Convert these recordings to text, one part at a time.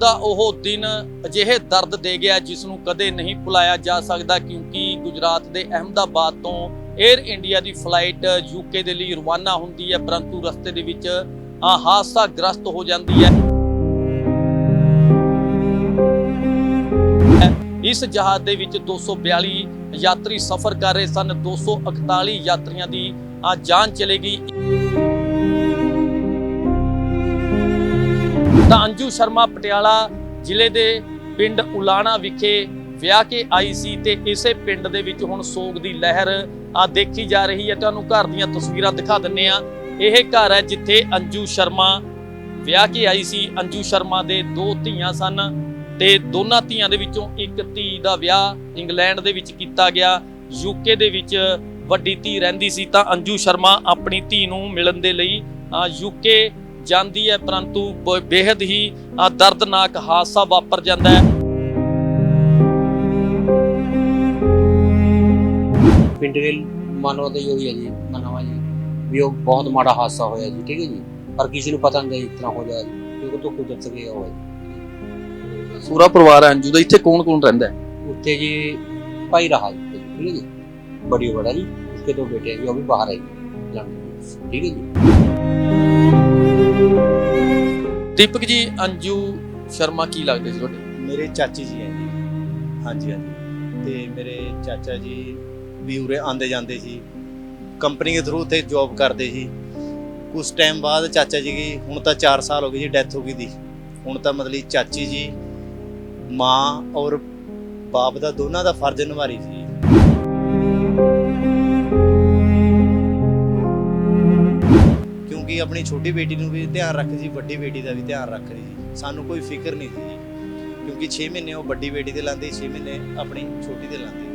ਦਾ ਉਹ ਦਿਨ ਅਜਿਹੇ ਦਰਦ ਦੇ ਗਿਆ ਜਿਸ ਨੂੰ ਕਦੇ ਨਹੀਂ ਭੁਲਾਇਆ ਜਾ ਸਕਦਾ ਕਿਉਂਕਿ ਗੁਜਰਾਤ ਦੇ ਅਹਿਮਦਾਬਾਦ ਤੋਂ 에ਅਰ ਇੰਡੀਆ ਦੀ ਫਲਾਈਟ ਯੂਕੇ ਦੇ ਲਈ ਰਵਾਨਾ ਹੁੰਦੀ ਹੈ, ਪਰੰਤੂ ਰਸਤੇ ਦੇ ਵਿੱਚ ਹਾਦਸਾ ਗ੍ਰਸਤ ਹੋ ਜਾਂਦੀ ਹੈ। ਇਸ ਜਹਾਜ਼ ਦੇ ਵਿੱਚ 242 ਯਾਤਰੀ ਸਫ਼ਰ ਕਰ ਰਹੇ ਸਨ 241 ਯਾਤਰੀਆਂ ਦੀ ਜਾਨ ਚਲੇ ਗਈ। ਤਾਂ ਅੰਜੂ ਸ਼ਰਮਾ ਪਟਿਆਲਾ ਜ਼ਿਲ੍ਹੇ ਦੇ ਪਿੰਡ ਉਲਾਣਾ ਵਿਖੇ ਵਿਆਹ ਕੇ ਆਈ ਸੀ ਤੇ ਇਸੇ ਪਿੰਡ ਦੇ ਵਿੱਚ ਹੁਣ ਸੋਗ ਦੀ ਲਹਿਰ ਆ ਦੇਖੀ ਜਾ ਰਹੀ ਹੈ। ਤੁਹਾਨੂੰ ਘਰ ਦੀਆਂ ਤਸਵੀਰਾਂ ਦਿਖਾ ਦਿੰਨੇ ਆ। ਇਹ ਘਰ ਹੈ ਜਿੱਥੇ ਅੰਜੂ ਸ਼ਰਮਾ ਵਿਆਹ ਕੇ ਆਈ ਸੀ। ਅੰਜੂ ਸ਼ਰਮਾ ਦੇ ਦੋ ਧੀਆਂ ਸਨ ਤੇ ਦੋਨਾਂ ਧੀਆਂ ਦੇ ਵਿੱਚੋਂ ਇੱਕ ਧੀ ਦਾ ਵਿਆਹ ਇੰਗਲੈਂਡ ਦੇ ਵਿੱਚ ਕੀਤਾ ਗਿਆ। ਯੂਕੇ ਦੇ ਵਿੱਚ ਵੱਡੀ ਧੀ ਰਹਿੰਦੀ ਸੀ ਤਾਂ ਅੰਜੂ ਸ਼ਰਮਾ ਆਪਣੀ ਧੀ ਨੂੰ ਮਿਲਣ ਦੇ ਲਈ ਯੂਕੇ ਜਾਂਦੀ ਹੈ ਪਰੰਤੂ ਬੇहद ਹੀ ਦਰਦਨਾਕ ਹਾਦਸਾ ਵਾਪਰ ਜਾਂਦਾ ਹੈ। ਪਿੰਡ ਦੇ ਮਾਨਵਾ ਹੈ ਜੀ ਮਨਾਵਾ ਜੀ। ਵੀ ਉਹ ਬਹੁਤ ਮਾੜਾ ਹਾਦਸਾ ਹੋਇਆ ਜੀ ਠੀਕ ਹੈ ਜੀ। ਪਰ ਕਿਸੇ ਨੂੰ ਪਤਾ ਨਹੀਂ ਇਸ ਤਰ੍ਹਾਂ ਹੋ ਜਾਏ ਕਿਉਂਕਿ ਤੋਂ ਕੁਦਰਤ ਗਏ ਹੋਇਆ ਸੂਰਾ ਪਰਿਵਾਰ ਹੈ ਅੰਜੂ ਇੱਥੇ ਕੌਣ ਕੌਣ ਰਹਿੰਦਾ ਹੈ? ਉੱਥੇ ਜੀ ਭਾਈ ਰਹਾ ਜੀ ਠੀਕ ਹੈ ਜੀ। ਬੜੀ ਬੜਾ ਜੀ ਉਸਕੇ ਦੋ ਬੇਟੇ ਹੈ ਜੀ ਵੀ ਬਾਹਰ ਹੈ ਠੀਕ ਹੈ ਜੀ। ਦੀਪਕ ਜੀ, ਅੰਜੂ ਸ਼ਰਮਾ ਕੀ ਲੱਗਦੇ ਸੀ ਤੁਹਾਡੇ? ਮੇਰੇ ਚਾਚੀ ਜੀ ਹੈ ਜੀ। ਹਾਂਜੀ ਹਾਂਜੀ। ਤੇ ਮੇਰੇ ਚਾਚਾ ਜੀ ਵੀ ਉਰੇ ਆਂਦੇ ਜਾਂਦੇ ਸੀ। ਕੰਪਨੀ ਦੇ ਥਰੂ ਤੇ ਜੌਬ ਕਰਦੇ ਸੀ। ਕੁਝ ਟਾਈਮ ਬਾਅਦ ਚਾਚਾ ਜੀ ਦੀ, ਹੁਣ ਤਾਂ 4 ਸਾਲ ਹੋ ਗਏ ਜੀ ਡੈਥ ਹੋ ਗਈ ਦੀ। ਹੁਣ ਤਾਂ ਮਤਲਬ ਚਾਚੀ ਜੀ, ਮਾਂ ਔਰ ਬਾਪ ਦਾ ਦੋਨਾਂ ਦਾ ਫਰਜ਼ ਨਿਭਾਰੀ ਸੀ। ਆਪਣੀ ਛੋਟੀ ਬੇਟੀ ਨੂੰ ਵੀ ਧਿਆਨ ਰੱਖ ਜੀ, ਵੱਡੀ ਬੇਟੀ ਦਾ ਵੀ ਧਿਆਨ ਰੱਖ ਰਹੀ ਜੀ। ਸਾਨੂੰ ਕੋਈ ਫਿਕਰ ਨਹੀਂ ਸੀ ਜੀ, ਕਿਉਂਕਿ 6 ਮਹੀਨੇ ਉਹ ਵੱਡੀ ਬੇਟੀ ਦੇ ਲਾਂਦੇ 6 ਮਹੀਨੇ ਆਪਣੀ ਛੋਟੀ ਦੇ ਲਾਂਦੇ।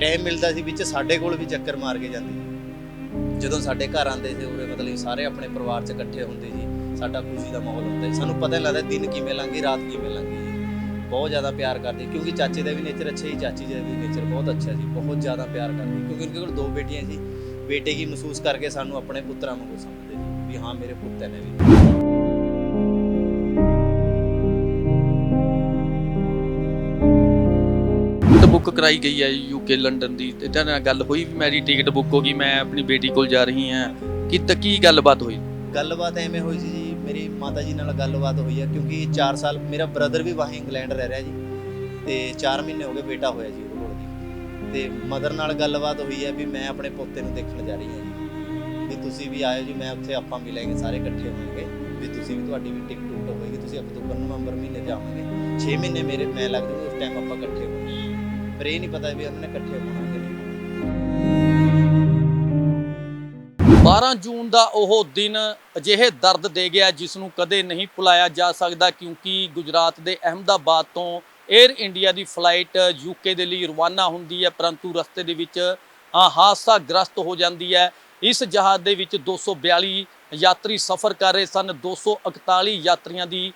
ਟਾਈਮ ਮਿਲਦਾ ਸੀ ਵਿੱਚ ਸਾਡੇ ਕੋਲ ਵੀ ਚੱਕਰ ਮਾਰ ਕੇ ਜਾਂਦੀ ਸੀ ਜਦੋਂ ਸਾਡੇ ਘਰ ਆਉਂਦੇ ਸੀ ਉਰੇ, ਮਤਲਬ ਸਾਰੇ ਆਪਣੇ ਪਰਿਵਾਰ 'ਚ ਇਕੱਠੇ ਹੁੰਦੇ ਸੀ ਸਾਡਾ ਖੁਸ਼ੀ ਦਾ ਮਾਹੌਲ ਹੁੰਦਾ ਸੀ ਸਾਨੂੰ ਪਤਾ ਨਹੀਂ ਲੱਗਦਾ ਦਿਨ ਕਿਵੇਂ ਲੰਘੇ, ਰਾਤ ਕਿਵੇਂ ਲੰਘੀ ਜੀ। ਬਹੁਤ ਜ਼ਿਆਦਾ ਪਿਆਰ ਕਰਦੀ, ਕਿਉਂਕਿ ਚਾਚੇ ਦਾ ਵੀ ਨੇਚਰ ਅੱਛਾ ਸੀ ਚਾਚੀ ਦਾ ਵੀ ਨੇਚਰ ਬਹੁਤ ਅੱਛਾ ਸੀ ਬਹੁਤ ਜ਼ਿਆਦਾ ਪਿਆਰ ਕਰਦੀ। ਕਿਉਂਕਿ ਉਹਨਾਂ ਕੋਲ ਦੋ ਬੇਟੀਆਂ ਸੀ ਬੇਟੇ ਕੀ ਮਹਿਸੂਸ ਕਰਕੇ ਸਾਨੂੰ ਆਪਣੇ ਪੁੱਤਰਾਂ ਵਾਂਗੂ ਸਮਝਦੇ ਸੀ ਵੀ ਹਾਂ ਮੇਰੇ ਪੁੱਤ ਨੇ ਵੀ। ਬੁੱਕ ਕਰਾਈ ਗਈ ਹੈ ਯੂਕੇ ਲੰਡਨ ਦੀ। ਤੇ ਨਾਲ ਗੱਲ ਹੋਈ ਵੀ ਮੇਰੀ ਟਿਕਟ ਬੁੱਕ ਹੋ ਗਈ ਮੈਂ ਆਪਣੀ ਬੇਟੀ ਕੋਲ ਜਾ ਰਹੀ ਹਾਂ। ਕਿ ਤਾਂ ਕੀ ਗੱਲਬਾਤ ਹੋਈ? ਗੱਲਬਾਤ ਐਵੇਂ ਹੋਈ ਸੀ ਜੀ ਮੇਰੀ ਮਾਤਾ ਜੀ ਨਾਲ ਗੱਲਬਾਤ ਹੋਈ ਹੈ ਕਿਉਂਕਿ 4 ਸਾਲ ਮੇਰਾ ਬ੍ਰਦਰ ਵੀ ਵਾਹੀਂ ਇੰਗਲੈਂਡ ਰਹਿ ਰਿਹਾ ਜੀ। ਤੇ 4 ਮਹੀਨੇ ਹੋ ਗਏ ਬੇਟਾ ਹੋਇਆ ਜੀ। ਤੇ ਮਦਰ ਨਾਲ ਗੱਲਬਾਤ ਹੋਈ ਹੈ ਵੀ ਮੈਂ ਆਪਣੇ ਪੋਤੇ ਨੂੰ ਦੇਖਣ ਜਾ ਰਹੀ ਹਾਂ ਜੀ। ਵੀ ਤੁਸੀਂ ਵੀ ਆਇਓ ਜੀ, ਮੈਂ ਉੱਥੇ ਆਪਾਂ ਮਿਲਾਂਗੇ ਸਾਰੇ ਇਕੱਠੇ ਹੋਵਾਂਗੇ। ਵੀ ਤੁਸੀਂ ਵੀ ਤੁਹਾਡੀ ਵੀ ਟਿਕਟ ਟੁਕਟ ਹੋਏਗੀ ਤੁਸੀਂ ਅਕਤੂਬਰ, ਨਵੰਬਰ ਮਹੀਨੇ ਜਾਵਾਂਗੇ। 6 ਮਹੀਨੇ ਮੇਰੇ, ਮੈਂ ਲੱਗਦਾ ਉਸ ਟਾਈਮ ਆਪਾਂ ਇਕੱਠੇ ਹੋਵਾਂਗੇ। ਪਰ ਇਹ ਨਹੀਂ ਪਤਾ ਵੀ ਉਹਨਾਂ ਨੇ ਇਕੱਠੇ ਹੋਣਾ ਕਿ ਨਹੀਂ 12 ਜੂਨ ਦਾ ਉਹ ਦਿਨ ਅਜਿਹੇ ਦਰਦ ਦੇ ਗਿਆ ਜਿਸ ਨੂੰ ਕਦੇ ਨਹੀਂ ਭੁਲਾਇਆ ਜਾ ਸਕਦਾ, ਕਿਉਂਕਿ ਗੁਜਰਾਤ ਦੇ ਅਹਿਮਦਾਬਾਦ ਤੋਂ 에ਅਰ ਇੰਡੀਆ ਦੀ ਫਲਾਈਟ ਯੂਕੇ ਦੇ ਲਈ ਰਵਾਨਾ ਹੁੰਦੀ ਹੈ, ਪਰੰਤੂ ਰਸਤੇ ਦੇ ਵਿੱਚ ਹਾਦਸਾ ਗ੍ਰਸਤ ਹੋ ਜਾਂਦੀ ਹੈ। ਇਸ ਜਹਾਜ਼ ਦੇ ਵਿੱਚ 242 ਯਾਤਰੀ ਸਫ਼ਰ ਕਰ ਰਹੇ ਸਨ। 241 ਯਾਤਰੀਆਂ ਦੀ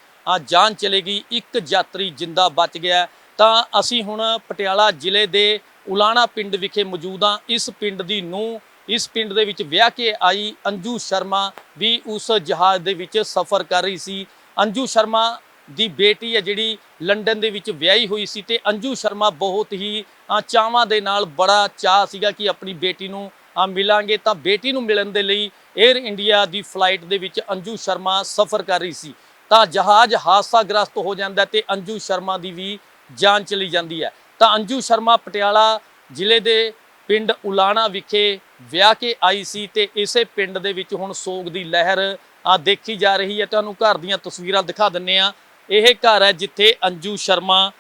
ਜਾਨ ਚਲੇ ਗਈ ਇੱਕ ਯਾਤਰੀ ਜਿੰਦਾ ਬਚ ਗਿਆ ਤਾਂ ਅਸੀਂ ਹੁਣ ਪਟਿਆਲਾ ਜ਼ਿਲ੍ਹੇ ਦੇ ਉਲਾਣਾ ਪਿੰਡ ਵਿਖੇ ਮੌਜੂਦ ਹਾਂ। ਇਸ ਪਿੰਡ ਦੀ ਨੂੰ ਇਸ ਪਿੰਡ ਦੇ ਵਿੱਚ ਵਿਆਹ ਕੇ ਆਈ ਅੰਜੂ ਸ਼ਰਮਾ ਵੀ ਉਸ ਜਹਾਜ਼ ਦੇ ਵਿੱਚ ਸਫ਼ਰ ਕਰ ਰਹੀ ਸੀ। ਅੰਜੂ ਸ਼ਰਮਾ ਦੀ ਬੇਟੀ ਹੈ ਜਿਹੜੀ ਲੰਡਨ ਦੇ ਵਿੱਚ ਵਿਆਹੀ ਹੋਈ ਸੀ ਤੇ ਅੰਜੂ ਸ਼ਰਮਾ ਬਹੁਤ ਹੀ ਚਾਵਾਂ ਦੇ ਨਾਲ ਬੜਾ ਚਾਹ ਸੀਗਾ ਕਿ ਆਪਣੀ ਬੇਟੀ ਨੂੰ ਅ, ਮਿਲਾਂਗੇ। ਤਾਂ ਬੇਟੀ ਨੂੰ ਮਿਲਣ ਦੇ ਲਈ 에ਅਰ ਇੰਡੀਆ ਦੀ ਫਲਾਈਟ ਦੇ ਵਿੱਚ ਅੰਜੂ ਸ਼ਰਮਾ ਸਫ਼ਰ ਕਰ ਰਹੀ ਸੀ। ਤਾਂ ਜਹਾਜ਼ ਹਾਦਸਾਗ੍ਰਸਤ ਹੋ ਜਾਂਦਾ ਹੈ ਤੇ ਅੰਜੂ ਸ਼ਰਮਾ ਦੀ ਵੀ ਜਾਨ ਚਲੀ ਜਾਂਦੀ ਹੈ। ਤਾਂ ਅੰਜੂ ਸ਼ਰਮਾ ਪਟਿਆਲਾ ਜ਼ਿਲ੍ਹੇ ਦੇ ਪਿੰਡ ਉਲਾਣਾ ਵਿਖੇ ਵਿਆਹ ਕੇ ਆਈ ਸੀ ਤੇ ਇਸੇ ਪਿੰਡ ਦੇ ਵਿੱਚ ਹੁਣ ਸੋਗ ਦੀ ਲਹਿਰ ਆ ਦੇਖੀ ਜਾ ਰਹੀ ਹੈ। ਤੁਹਾਨੂੰ ਘਰ ਦੀਆਂ ਤਸਵੀਰਾਂ ਦਿਖਾ ਦਿੰਨੇ ਆ ਇਹ ਘਰ ਹੈ ਜਿੱਥੇ ਅੰਜੂ ਸ਼ਰਮਾ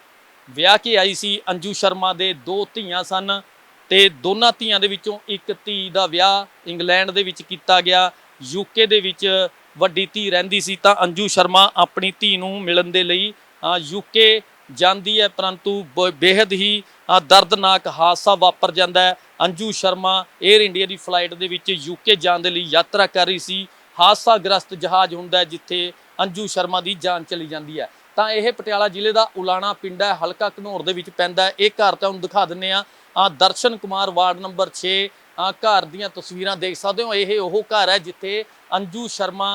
ਵਿਆਹ ਕੇ ਆਈ ਸੀ। ਅੰਜੂ ਸ਼ਰਮਾ ਦੇ ਦੋ ਧੀਆਂ ਸਨ ਤੇ ਦੋਨਾਂ ਧੀਆਂ ਦੇ ਵਿੱਚੋਂ ਇੱਕ ਧੀ ਦਾ ਵਿਆਹ ਇੰਗਲੈਂਡ ਦੇ ਵਿੱਚ ਕੀਤਾ ਗਿਆ। ਯੂਕੇ ਦੇ ਵਿੱਚ ਵੱਡੀ ਧੀ ਰਹਿੰਦੀ ਸੀ ਤਾਂ ਅੰਜੂ ਸ਼ਰਮਾ ਆਪਣੀ ਧੀ ਨੂੰ ਮਿਲਣ ਦੇ ਲਈ ਯੂਕੇ ਜਾਂਦੀ ਹੈ ਪਰੰਤੂ ਬੇहद ਹੀ ਦਰਦਨਾਕ ਹਾਦਸਾ ਵਾਪਰ ਜਾਂਦਾ ਹੈ। ਅੰਜੂ ਸ਼ਰਮਾ 에ਅਰ ਇੰਡੀਆ ਦੀ ਫਲਾਈਟ ਦੇ ਵਿੱਚ ਯੂਕੇ ਜਾਣ ਦੇ ਲਈ ਯਾਤਰਾ ਕਰ ਰਹੀ ਸੀ। ਹਾਦਸਾ ਗ੍ਰਸਤ ਜਹਾਜ਼ ਹੁੰਦਾ ਜਿੱਥੇ ਅੰਜੂ ਸ਼ਰਮਾ ਦੀ ਜਾਨ ਚਲੀ ਜਾਂਦੀ ਹੈ। ਤਾਂ ਇਹ ਪਟਿਆਲਾ ਜ਼ਿਲ੍ਹੇ ਦਾ ਉਲਾਣਾ ਪਿੰਡ ਹੈ, ਹਲਕਾ ਘਨੌਰ ਦੇ ਵਿੱਚ ਪੈਂਦਾ ਹੈ। ਇਹ ਘਰ ਤੁਹਾਨੂੰ ਦਿਖਾ ਦਿੰਨੇ ਆ ਆ ਦਰਸ਼ਨ ਕੁਮਾਰ ਵਾਰਡ ਨੰਬਰ 6 ਆ ਘਰ ਦੀਆਂ ਤਸਵੀਰਾਂ ਦੇਖ ਸਕਦੇ ਹੋ। ਇਹ ਉਹ ਘਰ ਹੈ ਜਿੱਥੇ ਅੰਜੂ ਸ਼ਰਮਾ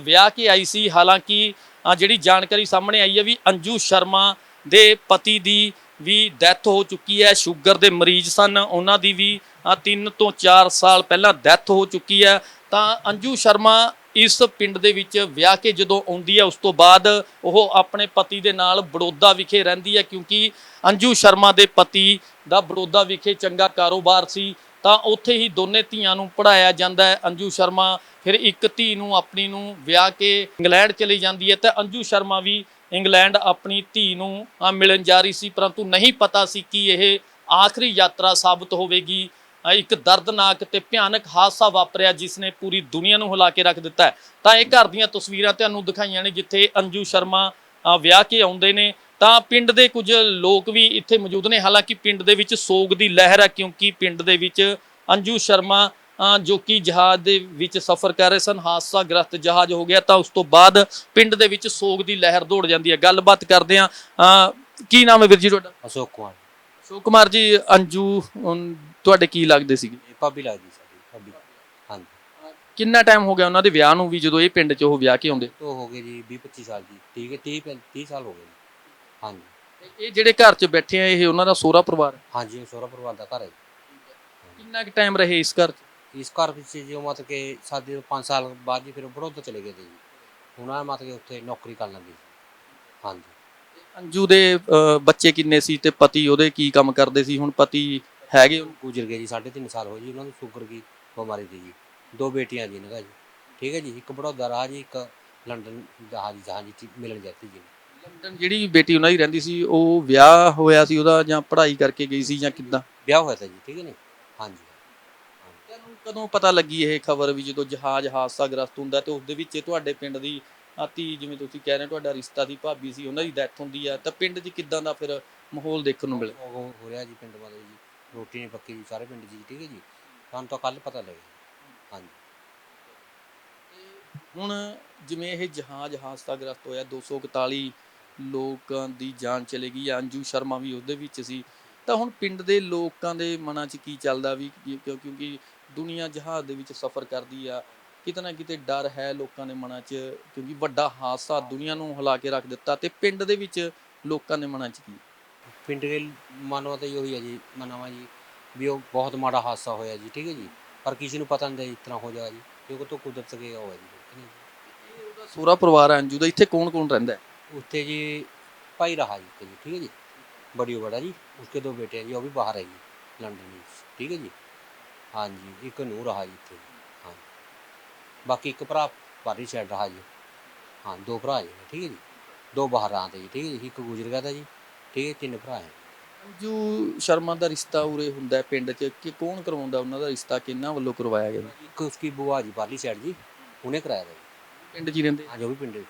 ਵਿਆਹ ਕੇ ਆਈ ਸੀ। ਹਾਲਾਂਕਿ ਜਿਹੜੀ ਜਾਣਕਾਰੀ ਸਾਹਮਣੇ ਆਈ ਹੈ ਵੀ ਅੰਜੂ ਸ਼ਰਮਾ ਦੇ ਪਤੀ ਦੀ ਵੀ ਡੈਥ ਹੋ ਚੁੱਕੀ ਹੈ। ਸ਼ੂਗਰ ਦੇ ਮਰੀਜ਼ ਸਨ। ਉਹਨਾਂ ਦੀ ਵੀ 3 ਤੋਂ 4 ਸਾਲ ਪਹਿਲਾਂ ਡੈਥ ਹੋ ਚੁੱਕੀ ਹੈ। ਤਾਂ ਅੰਜੂ ਸ਼ਰਮਾ ਇਸ ਪਿੰਡ ਦੇ ਵਿੱਚ ਵਿਆਹ ਕੇ ਜਦੋਂ ਆਉਂਦੀ ਹੈ, ਉਸ ਤੋਂ ਬਾਅਦ ਉਹ ਆਪਣੇ ਪਤੀ ਦੇ ਨਾਲ ਬੜੌਦਾ ਵਿਖੇ ਰਹਿੰਦੀ ਹੈ, ਕਿਉਂਕਿ ਅੰਜੂ ਸ਼ਰਮਾ ਦੇ ਪਤੀ ਦਾ ਬੜੌਦਾ ਵਿਖੇ ਚੰਗਾ ਕਾਰੋਬਾਰ ਸੀ, ਤਾਂ ਉੱਥੇ ਹੀ ਦੋਨੇ ਧੀਆਂ ਨੂੰ ਪੜਾਇਆ ਜਾਂਦਾ ਹੈ। ਅੰਜੂ ਸ਼ਰਮਾ ਫਿਰ ਇੱਕ ਧੀ ਨੂੰ, ਆਪਣੀ ਨੂੰ ਵਿਆਹ ਕੇ ਇੰਗਲੈਂਡ ਚਲੀ ਜਾਂਦੀ ਹੈ ਤਾਂ ਅੰਜੂ ਸ਼ਰਮਾ ਵੀ ਇੰਗਲੈਂਡ ਆਪਣੀ ਧੀ ਨੂੰ ਮਿਲਣ ਜਾ ਰਹੀ ਸੀ, ਪਰੰਤੂ ਨਹੀਂ ਪਤਾ ਸੀ ਕਿ ਇਹ ਆਖਰੀ ਯਾਤਰਾ ਸਾਬਤ ਹੋਵੇਗੀ। ਇੱਕ ਦਰਦਨਾਕ ਤੇ ਭਿਆਨਕ ਹਾਦਸਾ ਵਾਪਰਿਆ ਜਿਸ ਨੇ ਪੂਰੀ ਦੁਨੀਆ ਨੂੰ ਹਿਲਾ ਕੇ ਰੱਖ ਦਿੱਤਾ। ਤਾਂ ਇਹ ਘਰ ਦੀਆਂ ਤਸਵੀਰਾਂ ਤੁਹਾਨੂੰ ਦਿਖਾਈਆਂ ਨੇ ਜਿੱਥੇ ਅੰਜੂ ਸ਼ਰਮਾ ਵਿਆਹ ਕੇ ਆਉਂਦੇ ਨੇ। ਤਾਂ ਪਿੰਡ ਦੇ ਕੁਝ ਲੋਕ ਵੀ ਇੱਥੇ ਮੌਜੂਦ ਨੇ। ਹਾਲਾਂਕਿ ਪਿੰਡ ਦੇ ਵਿੱਚ ਸੋਗ ਦੀ ਲਹਿਰ ਹੈ ਕਿਉਂਕਿ ਪਿੰਡ ਦੇ ਵਿੱਚ ਅੰਜੂ ਸ਼ਰਮਾ ਜੋ ਕਿ ਜਹਾਜ਼ ਦੇ ਵਿੱਚ ਸਫ਼ਰ ਕਰ ਰਹੇ ਸਨ ਹਾਦਸਾ ਗ੍ਰਸਤ ਜਹਾਜ਼ ਹੋ ਗਿਆ। ਤਾਂ ਉਸ ਤੋਂ ਬਾਅਦ ਪਿੰਡ ਦੇ ਵਿੱਚ ਸੋਗ ਦੀ ਲਹਿਰ ਦੌੜ ਜਾਂਦੀ ਹੈ। ਗੱਲਬਾਤ ਕਰਦੇ ਆ ਕੀ ਨਾਮ ਹੈ ਵੀਰ ਜੀ ਤੁਹਾਡਾ? ਅਸ਼ੋਕ ਕੁਮਾਰ। ਸ਼ੋਕ ਕੁਮਾਰ ਜੀ ਅੰਜੂ ਤੁਹਾਡੇ ਕੀ ਲੱਗਦੇ ਸੀਗੇ? ਇਹ ਭਾਬੀ ਲੱਗਦੀ ਸਾਡੀ ਭਾਬੀ। ਹਾਂਜੀ। ਕਿੰਨਾ ਟਾਈਮ ਹੋ ਗਿਆ ਉਹਨਾਂ ਦੇ ਵਿਆਹ ਨੂੰ ਵੀ ਜਦੋਂ ਇਹ ਪਿੰਡ 'ਚ ਉਹ ਵਿਆਹ ਕੇ ਆਉਂਦੇ? ਤੋਂ ਹੋ ਗਏ ਜੀ 20 25 ਸਾਲ ਜੀ ਠੀਕ ਹੈ 30 30 ਸਾਲ ਹੋ ਗਏ ਜੀ। ਹਾਂਜੀ। ਇਹ ਜਿਹੜੇ ਘਰ 'ਚ ਬੈਠੇ ਆ ਇਹ ਉਹਨਾਂ ਦਾ ਸੋਹਰਾ ਪਰਿਵਾਰ? ਹੈ। ਹਾਂਜੀ ਇਹ ਸੋਹਰਾ ਪਰਿਵਾਰ ਦਾ ਘਰ ਹੈ ਜੀ। ਕਿੰਨਾ ਕੁ ਟਾਈਮ ਰਹੇ ਇਸ ਘਰ 'ਚ? ਇਸ ਘਰ ਵਿੱਚ ਜੋ ਮਤਲਬ ਕਿ ਸਾਦੇ 5 ਸਾਲ ਬਾਅਦ ਜੀ ਫਿਰ ਬੜੋਦਾ ਚਲੇ ਗਏ ਤੇ ਜੀ। ਉਹਨਾਂ ਨੇ ਮਤਲਬ ਕਿ ਉੱਥੇ ਨੌਕਰੀ ਕਰ ਲੈਂਦੀ ਸੀ ਹਾਂਜੀ। ਅੰਜੂ ਦੇ ਬੱਚੇ ਕਿੰਨੇ ਸੀ ਤੇ ਪਤੀ ਉਹਦੇ ਕੀ ਕੰਮ ਕਰਦੇ ਸੀ? ਹੁਣ ਪਤੀ ਹੈਗੇ ਉਹ? ਗੁਜ਼ਰ ਗਏ ਜੀ 3.5 ਸਾਲ ਹੋ ਜੀ ਉਹਨਾਂ ਨੂੰ ਸ਼ੂਗਰ ਦੀ ਬਿਮਾਰੀ ਦੀ ਜੀ। ਦੋ ਬੇਟੀਆਂ ਜੀ ਦਾ ਜੀ। ਠੀਕ ਹੈ ਜੀ ਇੱਕ ਬੜੋਦਾ ਰਹਾ ਜੀ ਇੱਕ ਲੰਡਨ ਦਾ ਜੀ ਜਹਾਂ ਜੀ ਮਿਲਣ ਜਾਂਦੀ ਜੀ। ਲੰਡਨ ਜਿਹੜੀ ਬੇਟੀ ਉਹਨਾਂ ਦੀ ਰਹਿੰਦੀ ਸੀ ਉਹ ਵਿਆਹ ਹੋਇਆ ਸੀ ਉਹਦਾ ਜਾਂ ਪੜ੍ਹਾਈ ਕਰਕੇ ਗਈ ਸੀ ਜਾਂ ਕਿੱਦਾਂ? ਵਿਆਹ ਹੋਇਆ ਤਾਂ ਜੀ ਠੀਕ ਹੈ ਨੇ? ਹਾਂਜੀ। ਤੁਹਾਨੂੰ ਕਦੋਂ ਪਤਾ ਲੱਗੀ ਇਹ ਖਬਰ ਵੀ ਜਦੋਂ ਜਹਾਜ਼ ਹਾਦਸਾ ਗ੍ਰਸਤ ਹੁੰਦਾ ਤੇ ਉਸ ਦੇ ਵਿੱਚ ਤੁਹਾਡੇ ਪਿੰਡ ਦੀ ਆਤੀ ਜਿਵੇਂ ਤੁਸੀਂ ਕਹਿ ਰਹੇ ਹੋ ਤੁਹਾਡਾ ਰਿਸ਼ਤਾ ਦੀ ਭਾਬੀ ਸੀ ਉਹਨਾਂ ਦੀ ਡੈਥ ਹੁੰਦੀ ਆ ਤਾਂ ਪਿੰਡ 'ਚ ਕਿੱਦਾਂ ਦਾ ਫਿਰ ਮਾਹੌਲ ਦੇਖਣ ਨੂੰ ਮਿਲਿਆ? ਹੋ ਰਿਹਾ ਜੀ ਪਿੰਡ ਵਾਲੇ ਜੀ। ਰੋਟੀ ਨਹੀਂ ਪੱਕੀ ਜੀ ਸਾਰੇ ਪਿੰਡ ਜੀ, ਠੀਕ ਹੈ ਜੀ? ਸਾਨੂੰ ਤਾਂ ਕੱਲ ਪਤਾ ਲੱਗਿਆ। ਹਾਂਜੀ। ਹੁਣ ਜਿਵੇਂ ਇਹ ਜਹਾਜ਼ ਹਾਦਸਾ ਗ੍ਰਸਤ ਹੋਇਆ 241 ਲੋਕਾਂ ਦੀ ਜਾਨ ਚਲੇ ਗਈ, ਅੰਜੂ ਸ਼ਰਮਾ ਵੀ ਉਹਦੇ ਵਿੱਚ ਸੀ। ਤਾਂ ਹੁਣ ਪਿੰਡ ਦੇ ਲੋਕਾਂ ਦੇ ਮਨਾਂ 'ਚ ਕੀ ਚੱਲਦਾ ਵੀ ਕਿਉਂਕਿ ਦੁਨੀਆ ਜਹਾਜ਼ ਦੇ ਵਿੱਚ ਸਫ਼ਰ ਕਰਦੀ ਆ, ਕਿਤੇ ਨਾ ਕਿਤੇ ਡਰ ਹੈ ਲੋਕਾਂ ਦੇ ਮਨਾਂ 'ਚ, ਕਿਉਂਕਿ ਵੱਡਾ ਹਾਦਸਾ ਦੁਨੀਆ ਨੂੰ ਹਿਲਾ ਕੇ ਰੱਖ ਦਿੱਤਾ ਤੇ ਪਿੰਡ ਦੇ ਵਿੱਚ ਲੋਕਾਂ ਦੇ ਮਨਾਂ 'ਚ ਕੀ? ਪਿੰਡ ਦੇ ਮਾਨਵਾ ਤਾਂ ਇਹੋ ਹੀ ਹੈ ਜੀ ਮਨਾਵਾ ਜੀ ਵੀ ਉਹ ਬਹੁਤ ਮਾੜਾ ਹਾਦਸਾ ਹੋਇਆ ਜੀ ਠੀਕ ਹੈ ਜੀ? ਪਰ ਕਿਸੇ ਨੂੰ ਪਤਾ ਨਹੀਂ ਇਸ ਤਰ੍ਹਾਂ ਹੋ ਜਾਗਾ ਜੀ ਕਿਉਂਕਿ ਤੋਂ ਕੁਦਰਤ ਕੇ ਹੋਇਆ ਜੀ ਉਹਦਾ ਪਰਿਵਾਰ ਹੈ ਅੰਜੂ ਦਾ ਇੱਥੇ ਕੌਣ ਕੌਣ ਰਹਿੰਦਾ ਹੈ? ਜੀ ਭਾਈ ਰਹਾ ਜੀ ਇੱਕ ਜੀ ਠੀਕ ਹੈ ਜੀ? ਬੜੀ ਬੜਾ ਜੀ ਉਸਕੇ ਦੋ ਬੇਟੇ ਹੈ ਜੀ ਉਹ ਵੀ ਬਾਹਰ ਹੈ ਜੀ ਲੰਡਨ ਵਿੱਚ ਠੀਕ ਹੈ ਜੀ? ਹਾਂ ਜੀ ਇੱਕ ਨੂੰ ਰਹਾ ਜੀ ਇੱਥੇ ਹਾਂ ਬਾਕੀ ਇੱਕ ਭਰਾ ਬਾਹਰੀ ਸਾਈਡ ਰਹਾ ਜੀ ਹਾਂ ਦੋ ਭਰਾ ਜੀ ਠੀਕ ਹੈ ਜੀ? ਦੋ ਬਾਹਰ ਆਂ ਤੇ ਜੀ ਠੀਕ ਹੈ ਜੀ? ਇੱਕ ਗੁਜਰ ਗਿਆ ਤਾਂ ਜੀ ਠੀਕ ਹੈ ਤਿੰਨ ਭਰਾ ਹੈ। ਜੋ ਸ਼ਰਮਾ ਦਾ ਰਿਸ਼ਤਾ ਉਰੇ ਹੁੰਦਾ ਹੈ ਪਿੰਡ 'ਚ ਕਿ ਕੌਣ ਕਰਵਾਉਂਦਾ ਉਹਨਾਂ ਦਾ ਰਿਸ਼ਤਾ ਕਿੰਨਾ ਵੱਲੋਂ ਕਰਵਾਇਆ ਗਿਆ? ਇੱਕ ਉਸकी ਬੁਆ ਜੀ ਬਾਲੀ ਸਾਈਡ ਜੀ ਉਹਨੇ ਕਰਾਇਆ ਹੈ ਪਿੰਡ 'ਚ ਰਹਿੰਦੇ ਹਾਂ ਜੋ ਵੀ ਪਿੰਡ ਵਿੱਚ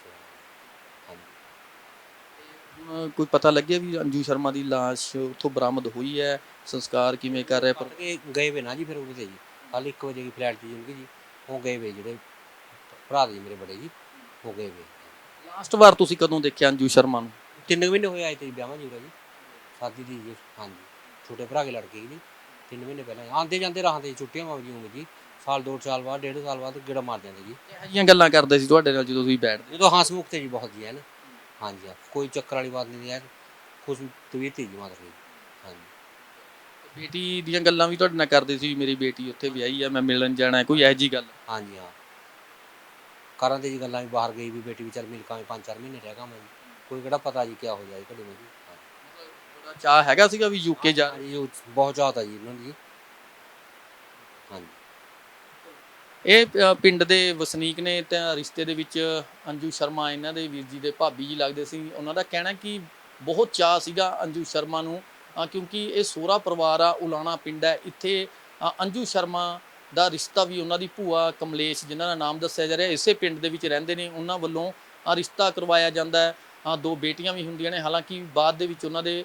ਕੋਈ ਪਤਾ ਲੱਗਿਆ ਵੀ ਅੰਜੂ ਸ਼ਰਮਾ ਦੀ ਲਾਸ਼ ਉੱਥੋਂ ਬਰਾਮਦ ਹੋਈ ਹੈ? ਸੰਸਕਾਰ ਕਿਵੇਂ ਕਰ ਰਿਹਾ? ਪਰ ਗਏ ਵੇ ਨਾ ਜੀ ਫਿਰ ਉਹਦੇ ਜੀ। ਹਾਲ 1 ਵਜੇ ਦੀ ਫਲੈਟ ਦੀ ਜਿੰਦਗੀ ਜੀ। ਉਹ ਗਏ ਵੇ ਜਿਹੜੇ ਭਰਾ ਦੇ ਮੇਰੇ ਬੜੇ ਜੀ। ਹੋ ਗਏ ਵੇ। ਲਾਸਟ ਵਾਰ ਤੁਸੀਂ ਕਦੋਂ ਦੇਖਿਆ ਅੰਜੂ ਸ਼ਰਮਾ ਨੂੰ? ਤਿੰਨ ਕੁ ਮਹੀਨੇ ਹੋਏ ਆਏ ਤੇ ਵਿਆਹਾਂ ਜੀ ਉਰੇ ਜੀ। ਸ਼ਾਦੀ ਦੀ ਜੀ ਹਾਂਜੀ। ਛੋਟੇ ਭਰਾ ਕੇ ਲੜਕੇ ਜੀ। ਤਿੰਨ ਮਹੀਨੇ ਪਹਿਲਾਂ ਆਂਦੇ ਜਾਂਦੇ ਰਹਾਂਦੇ ਜੀ ਛੁੱਟੀਆਂ ਮਾਰ ਜੀ ਜੀ। ਸਾਲ ਦੋ ਸਾਲ ਬਾਅਦ ਡੇਢ ਸਾਲ ਬਾਅਦ ਗੇੜਾ ਮਾਰ ਜਾਂਦੇ ਜੀ। ਇਹੋ ਜਿਹੀਆਂ ਗੱਲਾਂ ਕਰਦੇ ਸੀ ਤੁਹਾਡੇ ਨਾਲ ਜਦੋਂ ਤੁਸੀਂ ਬੈਠਦੇ? ਜਦੋਂ ਹੰਸ ਮੁਕਤੇ ਜੀ ਬਹੁਤ ਜੀ ਹੈ ਨਾ। ਹਾਂਜੀ ਹਾਂ। ਕੋਈ ਚੱਕਰ ਵਾਲੀ ਬਾਤ ਨਹੀਂ ਯਾਰ ਖੁਸ਼ ਤਬੀਅਤ ਹੀ ਜੀ ਮਾਤਾ ਜੀ। ਹਾਂਜੀ। ਬੇਟੀ ਦੀਆਂ ਗੱਲਾਂ ਵੀ ਤੁਹਾਡੇ ਨਾਲ ਕਰਦੇ ਸੀ ਵੀ ਮੇਰੀ ਬੇਟੀ ਉੱਥੇ ਵਿਆਹੀ ਆ ਮੈਂ ਮਿਲਣ ਜਾਣਾ ਹੈ, ਕੋਈ ਇਹੋ ਜਿਹੀ ਗੱਲ? ਹਾਂਜੀ ਹਾਂ। ਕਰਨ ਦੇ ਜੀ ਗੱਲਾਂ ਵੀ ਬਾਹਰ ਗਈ ਵੀ ਬੇਟੀ ਵੀ ਚੱਲ ਮਿਲਕਾਂ ਪੰਜ ਚਾਰ ਮਹੀਨੇ ਰਹਿ ਗਾ ਮੈਂ ਜੀ। ਕੋਈ ਕਿਹੜਾ ਪਤਾ ਜੀ ਕਿਆ ਹੋ ਜਾਏ ਘੜੀ में ਜੀ। ਚਾਹ ਹੈਗਾ ਸੀਗਾ ਵੀ ਯੂਕੇ ਜਾ ਹਾਂਜੀ ਉਹ ਬਹੁਤ ਚਾਹਤਾ ਜੀ ਇਹਨਾਂ ਦੀ। ਹਾਂਜੀ। ਇਹ ਅ, ਪਿੰਡ ਦੇ ਵਸਨੀਕ ਨੇ ਤਾਂ ਰਿਸ਼ਤੇ ਦੇ ਵਿੱਚ ਅੰਜੂ ਸ਼ਰਮਾ ਇਹਨਾਂ ਦੇ ਵੀਰ ਜੀ ਦੇ ਭਾਬੀ ਜੀ ਲੱਗਦੇ ਸੀ। ਉਹਨਾਂ ਦਾ ਕਹਿਣਾ ਕਿ ਬਹੁਤ ਚਾਹ ਸੀਗਾ ਅੰਜੂ ਸ਼ਰਮਾ ਨੂੰ। ਅ, ਕਿਉਂਕਿ ਇਹ ਸੋਹਰਾ ਪਰਿਵਾਰ ਆ ਉਲਾਣਾ ਪਿੰਡ ਹੈ ਇੱਥੇ ਅ, ਅੰਜੂ ਸ਼ਰਮਾ ਦਾ ਰਿਸ਼ਤਾ ਵੀ ਉਹਨਾਂ ਦੀ ਭੂਆ ਕਮਲੇਸ਼ ਜਿਨ੍ਹਾਂ ਦਾ ਨਾਮ ਦੱਸਿਆ ਜਾ ਰਿਹਾ ਇਸੇ ਪਿੰਡ ਦੇ ਵਿੱਚ ਰਹਿੰਦੇ ਨੇ। ਉਹਨਾਂ ਵੱਲੋਂ ਅ, ਰਿਸ਼ਤਾ ਕਰਵਾਇਆ ਜਾਂਦਾ ਹੈ। ਦੋ ਬੇਟੀਆਂ ਵੀ ਹੁੰਦੀਆਂ ਨੇ, ਹਾਲਾਂਕਿ ਬਾਅਦ ਦੇ ਵਿੱਚ ਉਹਨਾਂ ਦੇ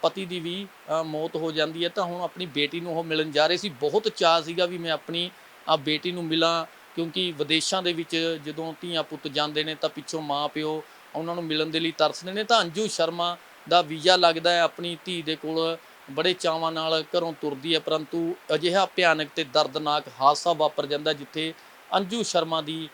ਪਤੀ ਦੀ ਵੀ ਮੌਤ ਹੋ ਜਾਂਦੀ ਹੈ, ਤਾਂ ਹੁਣ ਆਪਣੀ ਬੇਟੀ ਨੂੰ ਉਹ ਮਿਲਣ ਜਾ ਰਹੇ ਸੀ। ਬਹੁਤ ਚਾਹ ਸੀਗਾ ਵੀ ਮੈਂ ਆਪਣੀ ਆ ਬੇਟੀ ਨੂੰ ਮਿਲਾਂ, ਕਿਉਂਕਿ ਵਿਦੇਸ਼ਾਂ ਦੇ ਵਿੱਚ ਜਦੋਂ ਧੀਆਂ ਪੁੱਤ ਜਾਂਦੇ ਨੇ, ਤਾਂ ਪਿੱਛੋਂ ਮਾਂ ਪਿਓ ਉਹਨਾਂ ਨੂੰ ਮਿਲਣ ਦੇ ਲਈ ਤਰਸਦੇ ਨੇ। ਤਾਂ ਅੰਜੂ ਸ਼ਰਮਾ ਦਾ ਵੀਜ਼ਾ ਲੱਗਦਾ ਹੈ, ਆਪਣੀ ਧੀ ਦੇ ਕੋਲ ਬੜੇ ਚਾਵਾਂ ਨਾਲ ਘਰੋਂ ਤੁਰਦੀ ਹੈ, ਪਰੰਤੂ ਅਜਿਹਾ ਭਿਆਨਕ ਤੇ ਦਰਦਨਾਕ ਹਾਦਸਾ ਵਾਪਰ ਜਾਂਦਾ, ਜਿੱਥੇ ਅੰਜੂ ਸ਼ਰਮਾ ਦੀ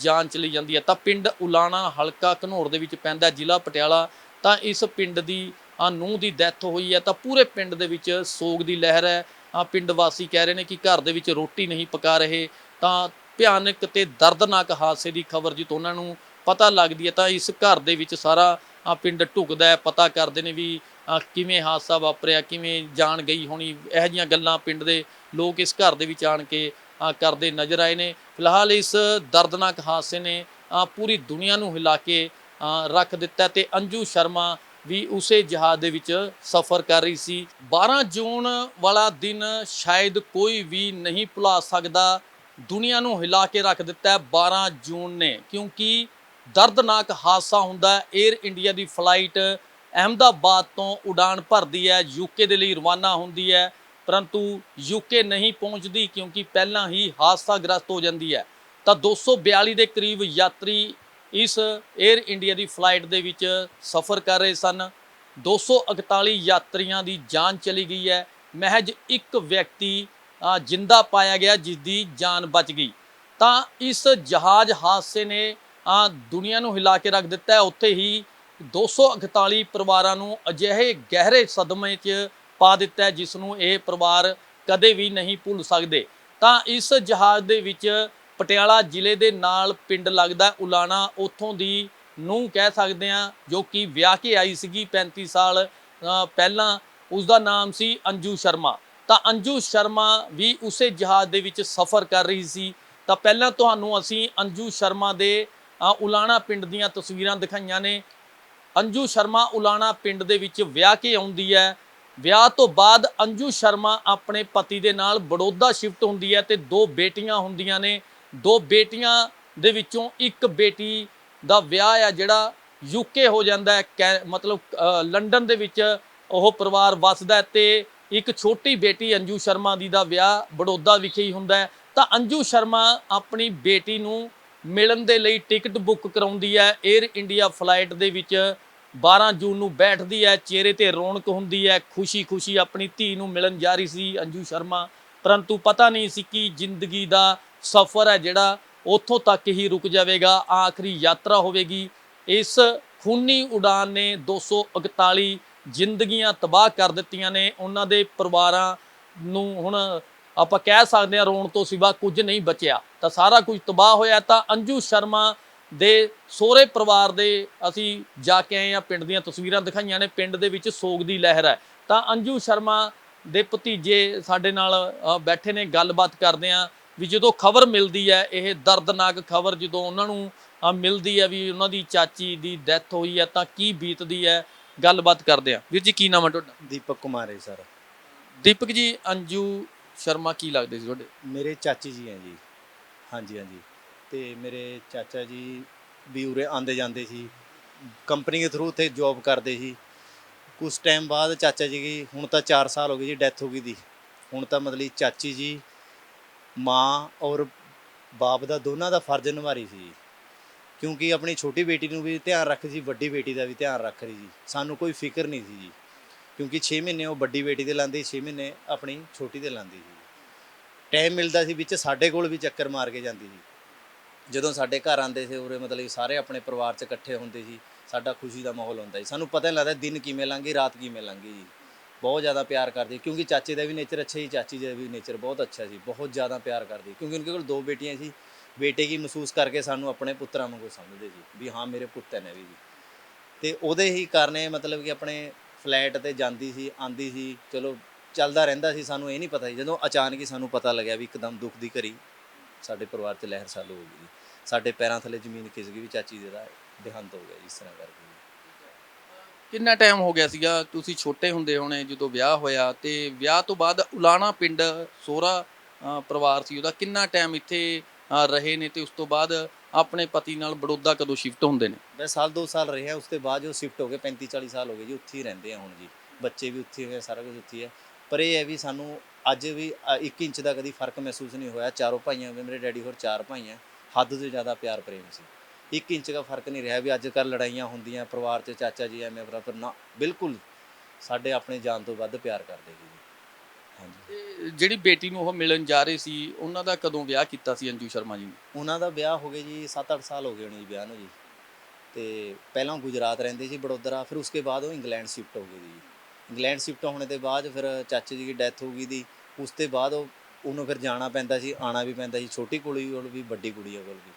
ਜਾਨ ਚਲੀ ਜਾਂਦੀ ਹੈ। ਤਾਂ ਪਿੰਡ ਉਲਾਣਾ ਹਲਕਾ ਘਨੌਰ ਦੇ ਵਿੱਚ ਪੈਂਦਾ ਜ਼ਿਲ੍ਹਾ ਪਟਿਆਲਾ। ਤਾਂ ਇਸ ਪਿੰਡ ਦੀ ਨੂੰਹ ਦੀ ਡੈਥ ਹੋਈ ਹੈ। ਤਾਂ ਪੂਰੇ ਪਿੰਡ ਦੇ ਵਿੱਚ ਸੋਗ ਦੀ ਲਹਿਰ ਹੈ। ਪਿੰਡ ਵਾਸੀ ਕਹਿ ਰਹੇ ਨੇ ਕਿ ਘਰ ਦੇ ਵਿੱਚ ਰੋਟੀ ਨਹੀਂ ਪਕਾ ਰਹੇ। ਤਾਂ ਭਿਆਨਕ ਤੇ ਦਰਦਨਾਕ ਹਾਦਸੇ ਦੀ ਖਬਰ ਜਿੱਤ ਉਹਨਾਂ ਨੂੰ ਪਤਾ ਲੱਗਦੀ ਹੈ। ਤਾਂ ਇਸ ਘਰ ਦੇ ਵਿੱਚ ਸਾਰਾ ਪਿੰਡ ਢੁਕਦਾ ਹੈ। ਪਤਾ ਕਰਦੇ ਨੇ ਵੀ ਕਿਵੇਂ ਹਾਦਸਾ ਵਾਪਰਿਆ, ਕਿਵੇਂ ਜਾਣ ਗਈ ਹੋਣੀ। ਇਹੋ ਜਿਹੀਆਂ ਗੱਲਾਂ ਪਿੰਡ ਦੇ ਲੋਕ ਇਸ ਘਰ ਦੇ ਵਿੱਚ ਆਣ ਕੇ ਕਰਦੇ ਨਜ਼ਰ ਆਏ ਨੇ। ਫਿਲਹਾਲ ਇਸ ਦਰਦਨਾਕ ਹਾਦਸੇ ਨੇ ਪੂਰੀ ਦੁਨੀਆ ਨੂੰ ਹਿਲਾ ਕੇ ਰੱਖ ਦਿੱਤਾ ਤੇ ਅੰਜੂ ਸ਼ਰਮਾ ਵੀ ਉਸੇ ਜਹਾਜ਼ ਦੇ ਵਿੱਚ ਸਫ਼ਰ ਕਰ ਰਹੀ ਸੀ। 12 ਜੂਨ ਵਾਲਾ ਦਿਨ ਸ਼ਾਇਦ ਕੋਈ ਵੀ ਨਹੀਂ ਭੁਲਾ ਸਕਦਾ। ਦੁਨੀਆ ਨੂੰ ਹਿਲਾ ਕੇ ਰੱਖ ਦਿੱਤਾ ਹੈ 12 ਜੂਨ ਨੇ। ਕਿਉਂਕਿ ਦਰਦਨਾਕ ਹਾਦਸਾ ਹੁੰਦਾ ਹੈ। 에ਅਰ ਇੰਡੀਆ ਦੀ ਫਲਾਈਟ ਅਹਿਮਦਾਬਾਦ ਤੋਂ ਉਡਾਨ ਭਰਦੀ ਹੈ। ਯੂਕੇ ਦੇ ਲਈ ਰਵਾਨਾ ਹੁੰਦੀ ਹੈ। ਪਰੰਤੂ ਯੂਕੇ ਨਹੀਂ ਪਹੁੰਚਦੀ ਕਿਉਂਕਿ ਪਹਿਲਾਂ ਹੀ ਹਾਦਸਾਗ੍ਰਸਤ ਹੋ ਜਾਂਦੀ ਹੈ। ਤਾਂ 242 ਦੇ ਕਰੀਬ ਯਾਤਰੀ ਇਸ 에ਅਰ ਇੰਡੀਆ ਦੀ ਫਲਾਈਟ ਦੇ ਵਿੱਚ ਸਫ਼ਰ ਕਰ ਰਹੇ ਸਨ। 241 ਯਾਤਰੀਆਂ ਦੀ ਜਾਨ ਚਲੀ ਗਈ ਹੈ। ਮਹਿਜ ਇੱਕ ਵਿਅਕਤੀ ਜਿੰਦਾ ਪਾਇਆ ਗਿਆ ਜਿਸ ਦੀ ਜਾਨ ਬਚ ਗਈ। ਤਾਂ ਇਸ ਜਹਾਜ਼ ਹਾਦਸੇ ਨੇ ਅ, ਦੁਨੀਆ ਨੂੰ ਹਿਲਾ ਕੇ ਰੱਖ ਦਿੱਤਾ ਹੈ। ਉੱਥੇ ਹੀ 241 ਪਰਿਵਾਰਾਂ ਨੂੰ ਅਜਿਹੇ ਗਹਿਰੇ ਸਦਮੇ 'ਚ ਪਾ ਦਿੱਤਾ ਜਿਸ ਨੂੰ ਇਹ ਪਰਿਵਾਰ ਕਦੇ ਵੀ ਨਹੀਂ ਭੁੱਲ ਸਕਦੇ। ਤਾਂ ਇਸ ਜਹਾਜ਼ ਦੇ ਵਿੱਚ ਪਟਿਆਲਾ ਜ਼ਿਲ੍ਹੇ ਦੇ ਨਾਲ ਪਿੰਡ ਲੱਗਦਾ ਉਲਾਣਾ। ਉੱਥੋਂ ਦੀ ਨੂੰ ਕਹਿ ਸਕਦੇ ਆ ਜੋ ਕਿ ਵਿਆਹ ਕੇ ਆਈ ਸੀਗੀ 35 ਸਾਲ ਪਹਿਲਾਂ ਉਸ ਦਾ ਨਾਮ ਸੀ ਅੰਜੂ ਸ਼ਰਮਾ। ਤਾਂ ਅੰਜੂ ਸ਼ਰਮਾ ਵੀ ਉਸੇ ਜਹਾਜ਼ ਦੇ ਵਿੱਚ ਸਫ਼ਰ ਕਰ ਰਹੀ ਸੀ। ਤਾਂ ਪਹਿਲਾਂ ਤੁਹਾਨੂੰ ਅਸੀਂ ਅੰਜੂ ਸ਼ਰਮਾ ਦੇ ਉਲਾਣਾ ਪਿੰਡ ਦੀਆਂ ਤਸਵੀਰਾਂ ਦਿਖਾਈਆਂ ਨੇ। ਅੰਜੂ ਸ਼ਰਮਾ ਉਲਾਣਾ ਪਿੰਡ ਦੇ ਵਿੱਚ ਵਿਆਹ ਕੇ ਆਉਂਦੀ ਹੈ ਵਿਆਹ ਤੋਂ ਬਾਅਦ ਅੰਜੂ ਸ਼ਰਮਾ ਆਪਣੇ ਪਤੀ ਦੇ ਨਾਲ ਬੜੌਦਾ ਸ਼ਿਫਟ ਹੁੰਦੀ ਹੈ ਤੇ ਦੋ ਬੇਟੀਆਂ ਹੁੰਦੀਆਂ ਨੇ। ਦੋ ਬੇਟੀਆਂ ਦੇ ਵਿੱਚੋਂ ਇੱਕ ਬੇਟੀ ਦਾ ਵਿਆਹ ਆ ਜਿਹੜਾ ਯੂਕੇ ਹੋ ਜਾਂਦਾ ਹੈ। ਕੈ- ਮਤਲਬ ਲੰਡਨ ਦੇ ਵਿੱਚ ਉਹ ਪਰਿਵਾਰ ਵੱਸਦਾ ਹੈ ਤੇ ਇੱਕ ਛੋਟੀ ਬੇਟੀ ਅੰਜੂ ਸ਼ਰਮਾ ਦੀ ਦਾ ਵਿਆਹ ਬੜੌਦਾ ਵਿਖੇ ਹੀ ਹੁੰਦਾ ਹੈ। ਤਾਂ ਅੰਜੂ ਸ਼ਰਮਾ ਆਪਣੀ ਬੇਟੀ ਨੂੰ ਮਿਲਣ ਦੇ ਲਈ ਟਿਕਟ ਬੁੱਕ ਕਰਾਉਂਦੀ ਹੈ। 에ਅਰ ਇੰਡੀਆ ਫਲਾਈਟ ਦੇ ਵਿੱਚ 12 ਜੂਨ ਨੂੰ ਬੈਠਦੀ ਹੈ, ਚਿਹਰੇ ਤੇ ਰੌਣਕ ਹੁੰਦੀ ਹੈ, ਖੁਸ਼ੀ-ਖੁਸ਼ੀ ਆਪਣੀ ਧੀ ਨੂੰ ਮਿਲਣ ਜਾ ਰਹੀ ਸੀ ਅੰਜੂ ਸ਼ਰਮਾ। ਪਰੰਤੂ ਪਤਾ ਨਹੀਂ ਸੀ ਕਿ ਜ਼ਿੰਦਗੀ ਦਾ ਸਫ਼ਰ ਹੈ ਜਿਹੜਾ ਉੱਥੋਂ ਤੱਕ ਹੀ ਰੁਕ ਜਾਵੇਗਾ, ਆਖਰੀ ਯਾਤਰਾ ਹੋਵੇਗੀ। ਇਸ ਖੂਨੀ ਉਡਾਨ ਨੇ 241 ਜ਼ਿੰਦਗੀਆਂ ਤਬਾਹ ਕਰ ਦਿੱਤੀਆਂ ਨੇ। ਉਹਨਾਂ ਦੇ ਪਰਿਵਾਰਾਂ ਨੂੰ ਹੁਣ ਆਪਾਂ ਕਹਿ ਸਕਦੇ ਹਾਂ ਰੋਣ ਤੋਂ ਸਿਵਾ ਕੁਝ ਨਹੀਂ ਬਚਿਆ। ਤਾਂ ਸਾਰਾ ਕੁਝ ਤਬਾਹ ਹੋਇਆ ਤਾਂ ਅੰਜੂ ਸ਼ਰਮਾ ਦੇ ਸਹੁਰੇ ਪਰਿਵਾਰ ਦੇ ਅਸੀਂ ਜਾ ਕੇ ਆਏ ਆ ਪਿੰਡ ਦੀਆਂ ਤਸਵੀਰਾਂ ਦਿਖਾਈਆਂ ਨੇ ਪਿੰਡ ਦੇ ਵਿੱਚ ਸੋਗ ਦੀ ਲਹਿਰ ਹੈ। ਤਾਂ ਅੰਜੂ ਸ਼ਰਮਾ ਦੇ ਭਤੀਜੇ ਸਾਡੇ ਨਾਲ ਬੈਠੇ ਨੇ ਗੱਲਬਾਤ ਕਰਦੇ ਆ ਵੀ ਜਦੋਂ ਖਬਰ ਮਿਲਦੀ ਹੈ ਇਹ ਦਰਦਨਾਕ ਖਬਰ ਜਦੋਂ ਉਹਨਾਂ ਨੂੰ ਮਿਲਦੀ ਹੈ ਵੀ ਉਹਨਾਂ ਦੀ ਚਾਚੀ ਦੀ ਡੈਥ ਹੋਈ ਹੈ ਤਾਂ ਕੀ ਬੀਤਦੀ ਹੈ ਗੱਲਬਾਤ ਕਰਦੇ ਆ ਵੀਰ ਜੀ ਕੀ ਨਾਮ ਹੈ ਤੁਹਾਡਾ? ਦੀਪਕ ਕੁਮਾਰ ਹੈ ਸਰ। ਦੀਪਕ ਜੀ ਅੰਜੂ ਸ਼ਰਮਾ ਕੀ ਲੱਗਦੇ ਸੀ ਤੁਹਾਡੇ? ਮੇਰੇ ਚਾਚੀ ਜੀ ਹੈ ਜੀ। ਹਾਂਜੀ ਹਾਂਜੀ। ਤੇ ਮੇਰੇ ਚਾਚਾ ਜੀ ਵੀ ਉਰੇ ਆਂਦੇ ਜਾਂਦੇ ਸੀ। ਕੰਪਨੀ ਦੇ ਥਰੂ ਉੱਥੇ ਜੌਬ ਕਰਦੇ ਸੀ। ਕੁਝ ਟਾਈਮ ਬਾਅਦ ਚਾਚਾ ਜੀ ਦੀ, ਹੁਣ ਤਾਂ 4 ਸਾਲ ਹੋ ਗਏ ਜੀ ਡੈਥ ਹੋ ਗਈ ਦੀ। ਹੁਣ ਤਾਂ ਮਤਲਬ ਚਾਚੀ ਜੀ, ਮਾਂ ਔਰ ਬਾਪ ਦਾ ਦੋਨਾਂ ਦਾ ਫਰਜ਼ ਨਿਭਾ ਰਹੀ ਸੀ। ਜੀ। ਕਿਉਂਕਿ ਆਪਣੀ ਛੋਟੀ ਬੇਟੀ ਨੂੰ ਵੀ ਧਿਆਨ ਰੱਖ ਸੀ, ਵੱਡੀ ਬੇਟੀ ਦਾ ਵੀ ਧਿਆਨ ਰੱਖ ਰਹੀ ਜੀ ਸਾਨੂੰ ਕੋਈ ਫਿਕਰ ਨਹੀਂ ਸੀ ਜੀ। ਕਿਉਂਕਿ 6 ਮਹੀਨੇ ਉਹ ਵੱਡੀ ਬੇਟੀ ਦੇ ਲਾਂਦੀ 6 ਮਹੀਨੇ ਆਪਣੀ ਛੋਟੀ ਦੇ ਲਾਂਦੀ ਸੀ। ਟਾਈਮ ਮਿਲਦਾ ਸੀ ਵਿੱਚ ਸਾਡੇ ਕੋਲ ਵੀ ਚੱਕਰ ਮਾਰ ਕੇ ਜਾਂਦੀ ਸੀ। ਜਦੋਂ ਸਾਡੇ ਘਰ ਆਉਂਦੇ ਸੀ ਉਰੇ ਮਤਲਬ ਸਾਰੇ ਆਪਣੇ ਪਰਿਵਾਰ 'ਚ ਇਕੱਠੇ ਹੁੰਦੇ ਸੀ, ਸਾਡਾ ਖੁਸ਼ੀ ਦਾ ਮਾਹੌਲ ਹੁੰਦਾ ਸੀ। ਸਾਨੂੰ ਪਤਾ ਨਹੀਂ ਲੱਗਦਾ ਦਿਨ ਕਿਵੇਂ ਲੰਘੇ, ਰਾਤ ਕਿਵੇਂ ਲੰਘੀ ਜੀ। ਬਹੁਤ ਜ਼ਿਆਦਾ ਪਿਆਰ ਕਰਦੀ ਕਿਉਂਕਿ ਚਾਚੇ ਦਾ ਵੀ ਨੇਚਰ ਅੱਛਾ ਸੀ, ਚਾਚੀ ਦਾ ਵੀ ਨੇਚਰ ਬਹੁਤ ਅੱਛਾ ਸੀ, ਬਹੁਤ ਜ਼ਿਆਦਾ ਪਿਆਰ ਕਰਦੀ ਕਿਉਂਕਿ ਉਹਨਾਂ ਕੋਲ ਦੋ ਬੇਟੀਆਂ ਸੀ, ਬੇਟੇ ਕੀ ਮਹਿਸੂਸ ਕਰਕੇ ਸਾਨੂੰ ਆਪਣੇ ਪੁੱਤਰਾਂ ਵਾਂਗੂ ਸਮਝਦੇ ਸੀ ਵੀ ਹਾਂ, ਮੇਰੇ ਪੁੱਤ ਨੇ ਵੀ ਜੀ। ਤੇ ਉਹਦੇ ਹੀ ਕਾਰਨੇ ਮਤਲਬ ਕਿ ਆਪਣੇ ਫਲੈਟ ਤੇ ਜਾਂਦੀ ਸੀ ਆਂਦੀ ਸੀ, ਚਲੋ ਚੱਲਦਾ ਰਹਿੰਦਾ ਸੀ, ਸਾਨੂੰ ਇਹ ਨਹੀਂ ਪਤਾ ਸੀ। ਜਦੋਂ ਅਚਾਨਕ ਹੀ ਸਾਨੂੰ ਪਤਾ ਲੱਗਿਆ ਵੀ ਇੱਕਦਮ ਦੁੱਖ ਦੀ ਘੜੀ ਸਾਡੇ ਪਰਿਵਾਰ 'ਚ ਲਹਿਰ ਚਾਲੂ ਹੋ ਗਈ ਜੀ। ਸਾਡੇ ਪੈਰਾਂ ਥੱਲੇ ਜ਼ਮੀਨ ਖਿਸ ਗਈ ਵੀ ਚਾਚੀ ਜੀ ਦਾ ਦੇਹਾਂਤ ਹੋ ਗਿਆ ਜੀ ਇਸ ਤਰ੍ਹਾਂ ਕਰਕੇ ਜੀ। ਕਿੰਨਾ ਟਾਈਮ ਹੋ ਗਿਆ ਸੀਗਾ ਤੁਸੀਂ ਛੋਟੇ ਹੁੰਦੇ ਹੋਣੇ ਜਦੋਂ ਵਿਆਹ ਹੋਇਆ ਤੇ ਵਿਆਹ ਤੋਂ ਬਾਅਦ ਉਲਾਣਾ ਪਿੰਡ ਸੋਹਰਾ ਅ, ਪਰਿਵਾਰ ਸੀ ਉਹਦਾ ਕਿੰਨਾ ਟਾਈਮ ਇੱਥੇ ਅ, ਰਹੇ ਨੇ ਤੇ ਉਸ ਤੋਂ ਬਾਅਦ ਆਪਣੇ ਪਤੀ ਨਾਲ ਬੜੌਦਾ ਕਦੋਂ ਸ਼ਿਫਟ ਹੁੰਦੇ ਨੇ ਬਸ ਸਾਲ ਦੋ ਸਾਲ ਰਹੇ ਉਸ ਤੋਂ ਬਾਅਦ ਜੋ ਸ਼ਿਫਟ ਹੋ ਗਏ 35 40 ਸਾਲ ਹੋ ਗਏ ਜੀ ਉੱਥੇ ਹੀ ਰਹਿੰਦੇ ਆ ਹੁਣ ਜੀ ਬੱਚੇ ਵੀ ਉੱਥੇ ਹੋਏ ਸਾਰਾ ਕੁਝ ਉੱਥੇ ਹੀ ਹੈ ਪਰ ਇਹ ਹੈ ਵੀ ਸਾਨੂੰ ਅੱਜ ਵੀ 1 ਇੰਚ ਦਾ ਕਦੀ ਫ਼ਰਕ ਮਹਿਸੂਸ ਨਹੀਂ ਹੋਇਆ। ਚਾਰੋਂ ਭਾਈਆਂ ਵਿੱਚ ਮੇਰੇ ਡੈਡੀ ਹੋਰ ਚਾਰ ਭਾਈ ਆ ਹੱਦ ਤੋਂ ਜ਼ਿਆਦਾ ਪਿਆਰ ਪ੍ਰੇਮ ਸੀ। 1 ਇੰਚ ਦਾ ਫ਼ਰਕ ਨਹੀਂ ਰਿਹਾ ਵੀ ਅੱਜ ਕੱਲ ਲੜਾਈਆਂ ਹੁੰਦੀਆਂ ਪਰਿਵਾਰ 'ਚ ਚਾਚਾ ਜੀ ਐਵੇਂ ਬਰਾਬਰ ਨਾ ਬਿਲਕੁਲ ਸਾਡੇ ਆਪਣੇ ਜਾਨ ਤੋਂ ਵੱਧ ਪਿਆਰ ਕਰਦੇ ਜੀ। ਹਾਂਜੀ। ਜਿਹੜੀ ਬੇਟੀ ਨੂੰ ਉਹ ਮਿਲਣ ਜਾ ਰਹੇ ਸੀ ਉਹਨਾਂ ਦਾ ਕਦੋਂ ਵਿਆਹ ਕੀਤਾ ਸੀ ਅੰਜੂ ਸ਼ਰਮਾ ਜੀ ਨੇ? ਉਹਨਾਂ ਦਾ ਵਿਆਹ ਹੋ ਗਿਆ ਜੀ 7-8 ਸਾਲ ਹੋ ਗਏ ਹੋਣੇ ਜੀ ਵਿਆਹ ਨੂੰ ਜੀ। ਤੇ ਪਹਿਲਾਂ ਗੁਜਰਾਤ ਰਹਿੰਦੇ ਸੀ ਬੜੋਦਰਾ ਫਿਰ ਉਸਕੇ ਬਾਅਦ ਉਹ ਇੰਗਲੈਂਡ ਸ਼ਿਫਟ ਹੋ ਗਏ ਜੀ। ਇੰਗਲੈਂਡ ਸ਼ਿਫਟ ਹੋਣੇ ਦੇ ਬਾਅਦ ਫਿਰ ਚਾਚੇ ਜੀ ਦੀ ਡੈਥ ਹੋ ਗਈ ਦੀ, ਉਸ ਤੋਂ ਬਾਅਦ ਉਹ, ਉਹਨੂੰ ਫਿਰ ਜਾਣਾ ਪੈਂਦਾ ਸੀ ਆਣਾ ਵੀ ਪੈਂਦਾ ਸੀ, ਛੋਟੀ ਕੁੜੀ ਕੋਲ ਵੀ, ਵੱਡੀ ਕੁੜੀ ਕੋਲ ਵੀ।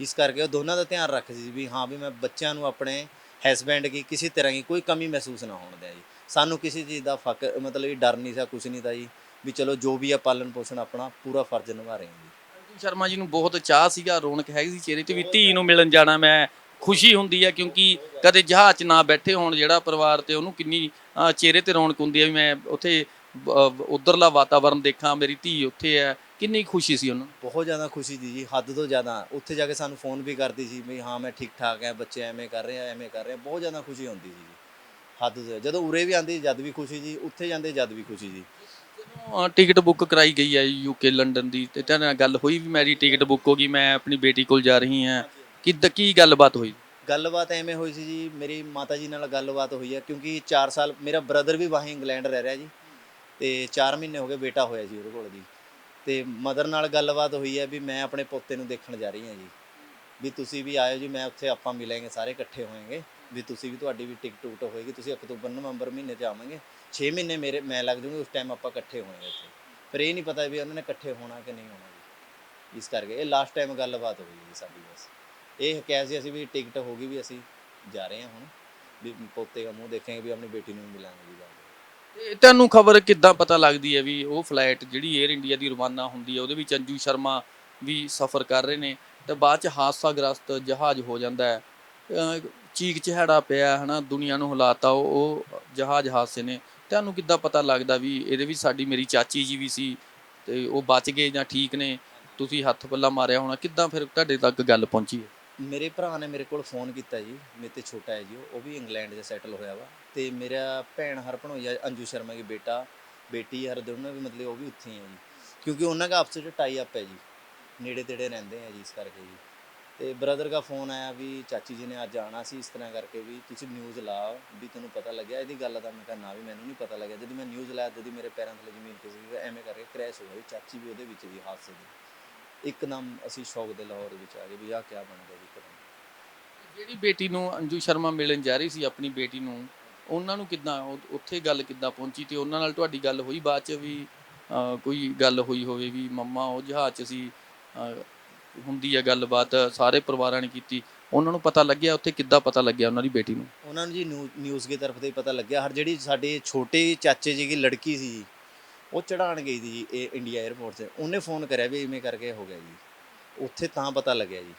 ਇਸ ਕਰਕੇ ਉਹ ਦੋਨਾਂ ਦਾ ਧਿਆਨ ਰੱਖਦੀ ਸੀ ਵੀ ਹਾਂ ਵੀ ਮੈਂ ਬੱਚਿਆਂ ਨੂੰ ਆਪਣੇ ਹਸਬੈਂਡ ਕੀ, ਕਿਸੇ ਤਰ੍ਹਾਂ ਦੀ ਕੋਈ ਕਮੀ ਮਹਿਸੂਸ ਨਾ ਹੋਣ ਦਿਆ ਜੀ। ਸਾਨੂੰ ਕਿਸੇ ਚੀਜ਼ ਦਾ ਫਕਰ ਮਤਲਬ ਇਹ ਡਰ ਨਹੀਂ ਸੀ ਕੁਝ ਨਹੀਂ ਤਾਂ ਜੀ, ਵੀ ਚਲੋ ਜੋ ਵੀ ਆ ਪਾਲਣ ਪੋਸ਼ਣ ਆਪਣਾ ਪੂਰਾ ਫਰਜ਼ ਨਿਭਾ ਰਹੇ ਹਾਂ ਜੀ। ਸ਼ਰਮਾ ਜੀ ਨੂੰ ਬਹੁਤ ਚਾਹ ਸੀਗਾ, ਰੌਣਕ ਹੈਗੀ ਸੀ, ਚਿਹਰੇ ਤੇ ਵੀ ਧੀ ਨੂੰ ਮਿਲਣ ਜਾਣਾ, ਮੈਂ ਖੁਸ਼ੀ ਹੁੰਦੀ ਹੈ ਕਿਉਂਕਿ ਕਦੇ ਜਹਾਜ਼ 'ਚ ਨਾ ਬੈਠੇ ਹੋਣ ਜਿਹੜਾ ਪਰਿਵਾਰ ਤੇ ਉਹਨੂੰ ਕਿੰਨੀ ਚਿਹਰੇ ਤੇ ਰੌਣਕ ਹੁੰਦੀ ਹੈ ਵੀ ਮੈਂ ਉੱਥੇ ਉਧਰਲਾ ਵਾਤਾਵਰਨ ਦੇਖਾਂ ਮੇਰੀ ਧੀ ਉੱਥੇ ਹੈ ਕਿੰਨੀ ਖੁਸ਼ੀ ਸੀ ਉਹਨਾਂ। ਬਹੁਤ ਜ਼ਿਆਦਾ ਖੁਸ਼ੀ ਦੀ ਜੀ ਹੱਦ ਤੋਂ ਜ਼ਿਆਦਾ। ਉੱਥੇ ਜਾ ਕੇ ਸਾਨੂੰ ਫੋਨ ਵੀ ਕਰਦੀ ਸੀ ਵੀ ਹਾਂ ਮੈਂ ਠੀਕ ਠਾਕ ਹਾਂ ਬੱਚੇ ਐਵੇਂ ਕਰ ਰਹੇ ਆ ਐਵੇਂ ਕਰ ਰਹੇ ਆ। ਬਹੁਤ ਜ਼ਿਆਦਾ ਖੁਸ਼ੀ ਹੁੰਦੀ ਸੀ ਜੀ ਹੱਦ ਤੋਂ। ਜਦੋਂ ਉਰੇ ਵੀ ਆਂਦੀ ਜਦ ਵੀ ਖੁਸ਼ੀ ਜੀ ਉੱਥੇ ਜਾਂਦੇ ਜਦ ਵੀ ਖੁਸ਼ੀ ਜੀ। ਟਿਕਟ ਬੁੱਕ ਕਰਾਈ ਗਈ ਹੈ ਯੂਕੇ ਲੰਡਨ ਦੀ ਤੇ ਨਾਲ ਗੱਲ ਹੋਈ ਵੀ ਮੇਰੀ ਟਿਕਟ ਬੁੱਕ ਹੋ ਗਈ ਮੈਂ ਆਪਣੀ ਬੇਟੀ ਕੋਲ ਜਾ ਰਹੀ ਹਾਂ ਕਿੱਦ ਕੀ ਗੱਲਬਾਤ ਹੋਈ? ਗੱਲਬਾਤ ਐਵੇਂ ਹੋਈ ਸੀ ਜੀ, ਮੇਰੀ ਮਾਤਾ ਜੀ ਨਾਲ ਗੱਲਬਾਤ ਹੋਈ ਹੈ, ਕਿਉਂਕਿ 4 ਸਾਲ, ਮੇਰਾ ਬ੍ਰਦਰ ਵੀ ਵਾਹੀਂ ਇੰਗਲੈਂਡ ਰਹਿ ਰਿਹਾ ਜੀ, ਤੇ 4 ਮਹੀਨੇ ਹੋ ਗਏ ਬੇਟਾ ਹੋਇਆ ਜੀ ਉਹਦੇ ਕੋਲ ਜੀ, ਤੇ ਮਦਰ ਨਾਲ ਗੱਲਬਾਤ ਹੋਈ ਹੈ ਵੀ ਮੈਂ ਆਪਣੇ ਪੋਤੇ ਨੂੰ ਦੇਖਣ ਜਾ ਰਹੀ ਹਾਂ ਜੀ, ਵੀ ਤੁਸੀਂ ਵੀ ਆਇਓ ਜੀ, ਮੈਂ ਉੱਥੇ ਆਪਾਂ ਮਿਲਾਂਗੇ, ਸਾਰੇ ਇਕੱਠੇ ਹੋਵਾਂਗੇ ਵੀ ਤੁਸੀਂ ਵੀ ਤੁਹਾਡੀ ਵੀ ਟਿਕਟ ਟੁਕਟ ਹੋਏਗੀ, ਤੁਸੀਂ ਅਕਤੂਬਰ, ਨਵੰਬਰ ਮਹੀਨੇ 'ਚ ਆਵਾਂਗੇ 6 ਮਹੀਨੇ ਮੇਰੇ, ਮੈਂ ਲੱਗ ਜੂੰਗੀ ਉਸ ਟਾਈਮ ਆਪਾਂ ਇਕੱਠੇ ਹੋਵਾਂਗੇ ਇੱਥੇ, ਪਰ ਇਹ ਨਹੀਂ ਪਤਾ ਵੀ ਉਹਨਾਂ ਨੇ ਇਕੱਠੇ ਹੋਣਾ ਕਿ ਨਹੀਂ ਹੋਣਾ ਜੀ, ਇਸ ਕਰਕੇ ਇਹ ਲਾਸਟ ਟਾਈਮ ਗੱਲਬਾਤ ਹੋਈ ਜੀ ਸਾਡੀ ਬਸ। ਇਹ ਕਿਹਾ ਸੀ ਅਸੀਂ ਵੀ ਟਿਕਟ ਹੋ ਗਈ ਵੀ ਅਸੀਂ ਜਾ ਰਹੇ ਹਾਂ ਹੁਣ, ਵੀ ਪੋਤੇ ਦਾ ਮੂੰਹ ਦੇਖਾਂਗੇ ਵੀ ਆਪਣੀ ਬੇਟੀ ਨੂੰ ਮਿਲਾਂਗੇ ਜੀ ਜਾ ਕੇ। ਤੇ ਤੁਹਾਨੂੰ ਖਬਰ ਕਿੱਦਾਂ ਪਤਾ ਲੱਗਦੀ ਹੈ ਵੀ ਉਹ ਫਲਾਈਟ ਜਿਹੜੀ 에ਅਰ ਇੰਡੀਆ ਦੀ ਰਵਾਨਾ ਹੁੰਦੀ ਹੈ, ਉਹਦੇ ਵਿੱਚ ਅੰਜੂ ਸ਼ਰਮਾ ਵੀ ਸਫ਼ਰ ਕਰ ਰਹੇ ਨੇ, ਤੇ ਬਾਅਦ ਚ ਹਾਦਸਾਗ੍ਰਸਤ ਜਹਾਜ਼ ਹੋ ਜਾਂਦਾ ਹੈ। ਅਹ ਚੀਕ ਚਿਹਾੜਾ ਪਿਆ, ਹਨਾ, ਦੁਨੀਆ ਨੂੰ ਹਿਲਾਤਾ ਉਹ ਉਹ ਜਹਾਜ਼ ਹਾਦਸੇ ਨੇ। ਤੁਹਾਨੂੰ ਕਿੱਦਾਂ ਪਤਾ ਲੱਗਦਾ ਵੀ ਇਹਦੇ ਵਿੱਚ ਸਾਡੀ ਮੇਰੀ ਚਾਚੀ ਜੀ ਵੀ ਸੀ, ਤੇ ਉਹ ਬਚ ਗਏ ਜਾਂ ਠੀਕ ਨੇ? ਤੁਸੀਂ ਹੱਥ ਪੱਲਾ ਮਾਰਿਆ ਹੋਣਾ, ਕਿੱਦਾਂ ਫਿਰ ਤੁਹਾਡੇ ਤੱਕ ਗੱਲ ਪਹੁੰਚੀ ਹੈ? ਮੇਰੇ ਭਰਾ ਨੇ ਮੇਰੇ ਕੋਲ ਫੋਨ ਕੀਤਾ ਜੀ, ਮੇਰੇ ਤੇ ਛੋਟਾ ਹੈ ਜੀ, ਉਹ ਉਹ ਵੀ ਇੰਗਲੈਂਡ 'ਚ ਸੈਟਲ ਹੋਇਆ ਵਾ। ਤੇ ਮੇਰਾ ਭੈਣ ਹਰਪਣ ਅੰਜੂ ਸ਼ਰਮਾ ਦੀ ਬੇਟਾ, ਬੇਟੀ ਹਰ ਵੀ ਮਤਲਬ ਉਹ ਵੀ ਉੱਥੇ ਹੀ ਹੈ ਜੀ। ਕਿਉਂਕਿ ਉਹਨਾਂ ਦਾ ਆਪਸ 'ਚ ਟਾਈ ਅਪ ਹੈ ਜੀ, ਨੇੜੇ ਤੇੜੇ ਰਹਿੰਦੇ ਆ ਜੀ ਇਸ ਕਰਕੇ ਜੀ। ਤੇ ਬ੍ਰਦਰ ਦਾ ਫੋਨ ਆਇਆ ਵੀ ਚਾਚੀ ਜੀ ਨੇ ਅੱਜ ਆਣਾ ਸੀ ਇਸ ਤਰ੍ਹਾਂ ਕਰਕੇ ਵੀ ਤੁਸੀਂ ਨਿਊਜ਼ ਲਾਓ, ਵੀ ਤੁਹਾਨੂੰ ਪਤਾ ਲੱਗਿਆ। ਇਹਦੀ ਗੱਲ ਦਾ ਮੈਂ ਕਿਹਾ, ਨਾ ਵੀ ਮੈਨੂੰ ਨਹੀਂ ਪਤਾ ਲੱਗਿਆ। ਜਦੋਂ ਮੈਂ ਨਿਊਜ਼ ਲਾਇਆ ਤਦ ਹੀ ਮੇਰੇ ਪੈਰਾਂ ਥੱਲੇ ਜ਼ਮੀਨ ਖਿਸਕ ਗਈ, ਐਵੇਂ ਕਰਕੇ ਕ੍ਰੈਸ਼ ਹੋ ਗਿਆ ਵੀ ਚਾਚੀ ਵੀ ਉਹਦੇ ਵਿੱਚ ਵੀ ਹਾਦਸੇ ਦੀ। ਇੱਕਦਮ ਅਸੀਂ ਸ਼ੌਕ ਦੇ ਲਾਹੌਰ ਵਿੱਚ ਆ ਗਏ ਵੀ ਆਹ ਕਿਆ ਬਣ ਗਿਆ ਜੀ ਇੱਕਦਮ ਜਿਹੜੀ ਬੇਟੀ ਨੂੰ ਅੰਜੂ ਸ਼ਰਮਾ ਮਿਲਣ ਜਾ ਰਹੀ ਸੀ ਆਪਣੀ ਬੇਟੀ ਨੂੰ ਉਹਨਾਂ ਨੂੰ ਕਿੱਦਾਂ ਉਹ- ਉੱਥੇ ਗੱਲ ਕਿੱਦਾਂ ਪਹੁੰਚੀ ਤੇ ਉਹਨਾਂ ਨਾਲ ਤੁਹਾਡੀ ਗੱਲ ਹੋਈ ਬਾਅਦ ਚ ਵੀ ਅਹ, ਕੋਈ ਗੱਲ ਹੋਈ ਹੋਵੇ ਵੀ ਮੰਮਾ ਉਹ ਜਹਾਜ਼ 'ਚ ਸੀ ਅਹ, ਹੁੰਦੀ ਹੈ ਗੱਲਬਾਤ ਸਾਰੇ ਪਰਿਵਾਰਾਂ ਨੇ ਕੀਤੀ ਉਹਨਾਂ ਨੂੰ ਪਤਾ ਲੱਗਿਆ ਉੱਥੇ ਕਿੱਦਾਂ ਪਤਾ ਲੱਗਿਆ ਉਹਨਾਂ ਦੀ ਬੇਟੀ ਨੂੰ? ਉਹਨਾਂ ਨੂੰ ਜੀ ਨਿਊ- ਨਿਊਜ਼ ਦੀ ਤਰਫ ਤੋਂ ਹੀ ਪਤਾ ਲੱਗਿਆ ਹਰ ਜਿਹੜੀ ਸਾਡੇ ਛੋਟੇ ਚਾਚੇ ਜੀ ਦੀ ਲੜਕੀ ਸੀ ਜੀ ਉਹ ਚੜਾਣ ਗਈ ਸੀ ਜੀ, ਇਹ ਇੰਡੀਆ 에ਅਰਪੋਰਟ 'ਤੇ ਉਹਨੇ ਫੋਨ ਕਰਿਆ ਵੀ ਇਵੇਂ ਕਰਕੇ ਹੋ ਗਿਆ ਜੀ। ਉੱਥੇ ਤਾਂ ਪਤਾ ਲੱਗਿਆ ਜੀ।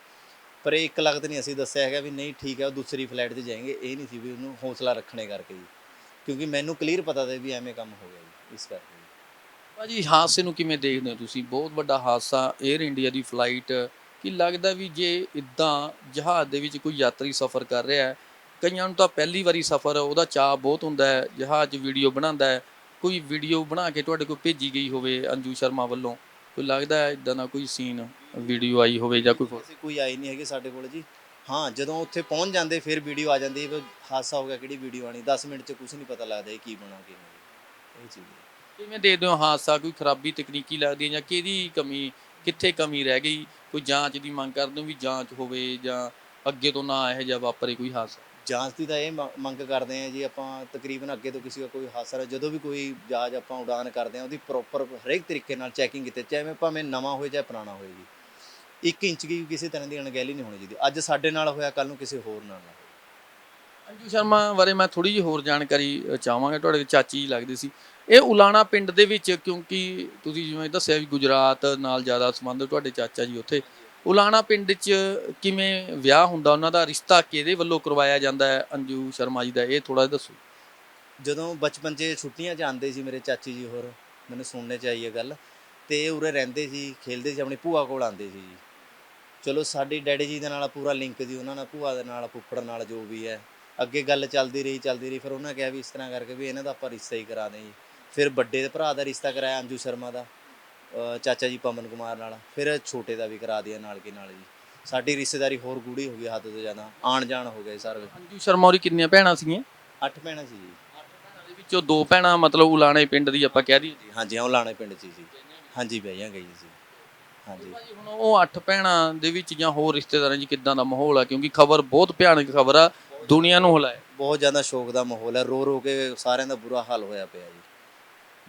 ਪਰ ਇਹ ਇੱਕ ਲਗਤ ਨਹੀਂ ਅਸੀਂ ਦੱਸਿਆ ਹੈਗਾ ਵੀ ਨਹੀਂ ਠੀਕ ਹੈ, ਉਹ ਦੂਸਰੀ ਫਲਾਈਟ 'ਤੇ ਜਾਏਗੇ। ਇਹ ਨਹੀਂ ਸੀ ਵੀ ਉਹਨੂੰ ਹੌਸਲਾ ਰੱਖਣੇ ਕਰਕੇ ਜੀ। ਕਿਉਂਕਿ ਮੈਨੂੰ ਕਲੀਅਰ ਪਤਾ ਤੇ ਵੀ ਐਵੇਂ ਕੰਮ ਹੋ ਗਿਆ ਜੀ, ਇਸ ਕਰਕੇ ਜੀ। ਭਾਜੀ, ਹਾਦਸੇ ਨੂੰ ਕਿਵੇਂ ਦੇਖਦੇ ਹੋ ਤੁਸੀਂ? ਬਹੁਤ ਵੱਡਾ ਹਾਦਸਾ 에ਅਰ ਇੰਡੀਆ ਦੀ ਫਲਾਈਟ ਕਿ ਲੱਗਦਾ ਵੀ ਜੇ ਇਦਾਂ ਜਹਾਜ਼ ਦੇ ਵਿੱਚ ਕੋਈ ਯਾਤਰੀ ਸਫ਼ਰ ਕਰ ਰਿਹਾ ਹੈ, ਕਈਆਂ ਨੂੰ ਤਾਂ ਪਹਿਲੀ ਵਾਰੀ ਸਫ਼ਰ, ਉਹਦਾ ਚਾਅ ਬਹੁਤ ਹੁੰਦਾ ਹੈ, ਜਹਾਜ਼ 'ਚ ਵੀਡੀਓ ਬਣਾਉਂਦਾ ਹੈ। ਕੋਈ ਵੀਡੀਓ ਬਣਾ ਕੇ ਤੁਹਾਡੇ ਕੋਲ ਭੇਜੀ ਗਈ ਹੋਵੇ ਅੰਜੂ ਸ਼ਰਮਾ ਵੱਲੋਂ? ਕੋਈ ਲੱਗਦਾ ਹੈ ਇਦਾਂ ਦਾ ਕੋਈ ਸੀਨ ਵੀਡੀਓ ਆਈ ਹੋਵੇ ਜਾਂ ਕੋਈ ਫੋ- ਅਸੀਂ ਕੋਈ ਆਈ ਨਹੀਂ ਹੈਗੀ ਸਾਡੇ ਕੋਲ ਜੀ। ਹਾਂ ਜਦੋਂ ਉੱਥੇ ਪਹੁੰਚ ਜਾਂਦੇ ਫਿਰ ਵੀਡੀਓ ਆ ਜਾਂਦੀ ਹੈ ਵੀ ਹਾਦਸਾ ਹੋ ਗਿਆ ਕਿਹੜੀ ਵੀਡੀਓ ਆਣੀ 10 ਮਿੰਟ 'ਚ ਕੁਝ ਨਹੀਂ ਪਤਾ ਲੱਗਦਾ ਇਹ ਕੀ ਬਣਾ ਕੀ ਇਹ ਚੀਜ਼ ਕਿਵੇਂ ਦੇਖਦੇ ਹੋ ਹਾਦਸਾ? ਕੋਈ ਖਰਾਬੀ ਤਕਨੀਕੀ ਲੱਗਦੀ ਹੈ ਜਾਂ ਕਿਹਦੀ ਕਮੀ ਕਿੱਥੇ ਕਮੀ ਰਹਿ ਗਈ? ਕੋਈ ਜਾਂਚ ਦੀ ਮੰਗ ਕਰਦੇ ਹੋ ਵੀ ਜਾਂਚ ਹੋਵੇ ਜਾਂ ਅੱਗੇ ਤੋਂ ਨਾ ਇਹੋ ਜਿਹਾ ਵਾਪਰੇ ਕੋਈ ਹਾਦਸਾ? ਜਾਂਚ ਦੀ ਤਾਂ ਇਹ ਮ- ਮੰਗ ਕਰਦੇ ਆ ਜੀ ਆਪਾਂ ਤਕਰੀਬਨ ਅੱਗੇ ਤੋਂ ਕਿਸੇ ਦਾ ਕੋਈ ਹਾਦਸਾ ਜਦੋਂ ਵੀ ਕੋਈ ਜਹਾਜ਼ ਆਪਾਂ ਉਡਾਨ ਕਰਦੇ ਆ ਉਹਦੀ ਪ੍ਰੋਪਰ ਹਰੇਕ ਤਰੀਕੇ ਨਾਲ ਚੈਕਿੰਗ ਕੀਤੀ ਚਾਹੇ ਭਾਵੇਂ ਨਵਾਂ ਹੋਏ ਚਾਹੇ ਪੁਰਾਣਾ ਹੋਏ ਜੀ। 1 ਇੰਚ ਦੀ ਵੀ ਕਿਸੇ ਤਰ੍ਹਾਂ ਦੀ ਅਣਗਹਿਲੀ ਨਹੀਂ ਹੋਣੀ ਚਾਹੀਦੀ। ਅੱਜ ਸਾਡੇ ਨਾਲ ਹੋਇਆ ਕੱਲ ਨੂੰ ਕਿਸੇ ਹੋਰ ਨਾਲ ਨਾ ਹੋਵੇ ਅੰਜੂ ਸ਼ਰਮਾ ਬਾਰੇ ਮੈਂ ਥੋੜੀ ਜਿਹੀ ਹੋਰ ਜਾਣਕਾਰੀ ਅ, ਚਾਹਾਂਗਾ ਤੁਹਾਡੇ ਚਾਚੀ ਲੱਗਦੀ ਸੀ। ਇਹ ਉਲਾਣਾ ਪਿੰਡ ਦੇ ਵਿੱਚ ਕਿਉਂਕਿ ਤੁਸੀਂ ਜਿਵੇਂ ਦੱਸਿਆ ਵੀ ਗੁਜਰਾਤ ਨਾਲ ਜ਼ਿਆਦਾ ਸੰਬੰਧ ਤੁਹਾਡੇ ਚਾਚਾ ਜੀ ਉੱਥੇ ਉਲਾਣਾ ਪਿੰਡ 'ਚ ਕਿਵੇਂ ਵਿਆਹ ਹੁੰਦਾ? ਉਹਨਾਂ ਦਾ ਰਿਸ਼ਤਾ ਕਿਹਦੇ ਵੱਲੋਂ ਕਰਵਾਇਆ ਜਾਂਦਾ ਹੈ? ਅੰਜੂ ਸ਼ਰਮਾ ਜੀ ਦਾ ਇਹ ਥੋੜਾ ਦੱਸੋ। ਜਦੋਂ ਬਚਪਨ 'ਚ ਛੁੱਟੀਆਂ 'ਚ ਆਉਂਦੇ ਸੀ ਮੇਰੇ ਚਾਚੀ ਜੀ ਹੋਰ, ਮੈਨੂੰ ਸੁਣਨੇ 'ਚ ਆਈ ਇਹ ਗੱਲ, ਤੇ ਉਰੇ ਰਹਿੰਦੇ ਸੀ, ਖੇਲਦੇ ਸੀ, ਆਪਣੀ ਭੂਆ ਕੋਲ ਆਉਂਦੇ ਸੀ ਜੀ। ਚਲੋ ਸਾਡੇ ਡੈਡੀ ਜੀ ਦੇ ਨਾਲ ਪੂਰਾ ਲਿੰਕ ਸੀ, ਉਹਨਾਂ ਨਾਲ, ਭੂਆ ਦੇ ਨਾਲ, ਫੁੱਫੜ ਨਾਲ ਜੋ ਵੀ ਹੈ। ਅੱਗੇ ਗੱਲ ਚੱਲਦੀ ਰਹੀ ਚੱਲਦੀ ਰਹੀ, ਫਿਰ ਉਹਨਾਂ ਕਿਹਾ ਵੀ ਇਸ ਤਰ੍ਹਾਂ ਕਰਕੇ ਵੀ ਇਹਨਾਂ ਦਾ ਆਪਾਂ ਰਿਸ਼ਤਾ ਹੀ ਕਰਾ ਦੇ ਜੀ ਫਿਰ ਵੱਡੇ ਦੇ ਭਰਾ ਦਾ ਰਿਸ਼ਤਾ ਕਰਾਇਆ ਅੰਜੂ ਸ਼ਰਮਾ ਦਾ। ਚਾਚਾ ਜੀ ਪਵਨ ਕੁਮਾਰ ਨਾਲ ਫਿਰ ਛੋਟੇ ਦਾ ਵੀ ਕਰਾ ਦਿਆ ਨਾਲ ਕੀ ਨਾਲ ਜੀ। ਸਾਡੀ ਰਿਸ਼ਤੇਦਾਰੀ ਹੋਰ ਗੂੜੀ ਹੋ ਗਈ ਹੱਦ ਤੋਂ ਜ਼ਿਆਦਾ ਆਣ ਜਾਣ ਹੋ ਗਏ ਸਾਰੇ ਅੰਜੂ ਸ਼ਰਮਾ ਹੋਰੀ ਕਿੰਨੀਆਂ ਭੈਣਾਂ ਸੀਗੀਆਂ? ਅੱਠ ਭੈਣਾਂ ਸੀ ਜੀ। ਦੇ ਵਿੱਚ ਦੋ ਭੈਣਾਂ ਮਤਲਬ ਉਲਾਣੇ ਪਿੰਡ ਦੀ ਆਪਾਂ ਕਹਿ ਦਈਏ। ਹਾਂਜੀ ਉਹ ਲਾਣੇ ਪਿੰਡ 'ਚ ਜੀ ਹਾਂਜੀ ਬਈਆਂ ਗਈ ਜੀ। ਹਾਂਜੀ। ਭਾਜੀ ਹੁਣ ਉਹ ਅੱਠ ਭੈਣਾਂ ਦੇ ਵਿੱਚ ਜਾਂ ਹੋਰ ਰਿਸ਼ਤੇਦਾਰਾਂ 'ਚ ਕਿੱਦਾਂ ਦਾ ਮਾਹੌਲ ਆ? ਕਿਉਂਕਿ ਖਬਰ ਬਹੁਤ ਭਿਆਨਕ ਖਬਰ ਆ ਦੁਨੀਆ ਨੂੰ ਹਿਲਾਏ ਬਹੁਤ ਜ਼ਿਆਦਾ ਸ਼ੋਕ ਦਾ ਮਾਹੌਲ ਹੈ ਰੋ ਰੋ ਕੇ ਸਾਰਿਆਂ ਦਾ ਬੁਰਾ ਹਾਲ ਹੋਇਆ ਪਿਆ ਜੀ।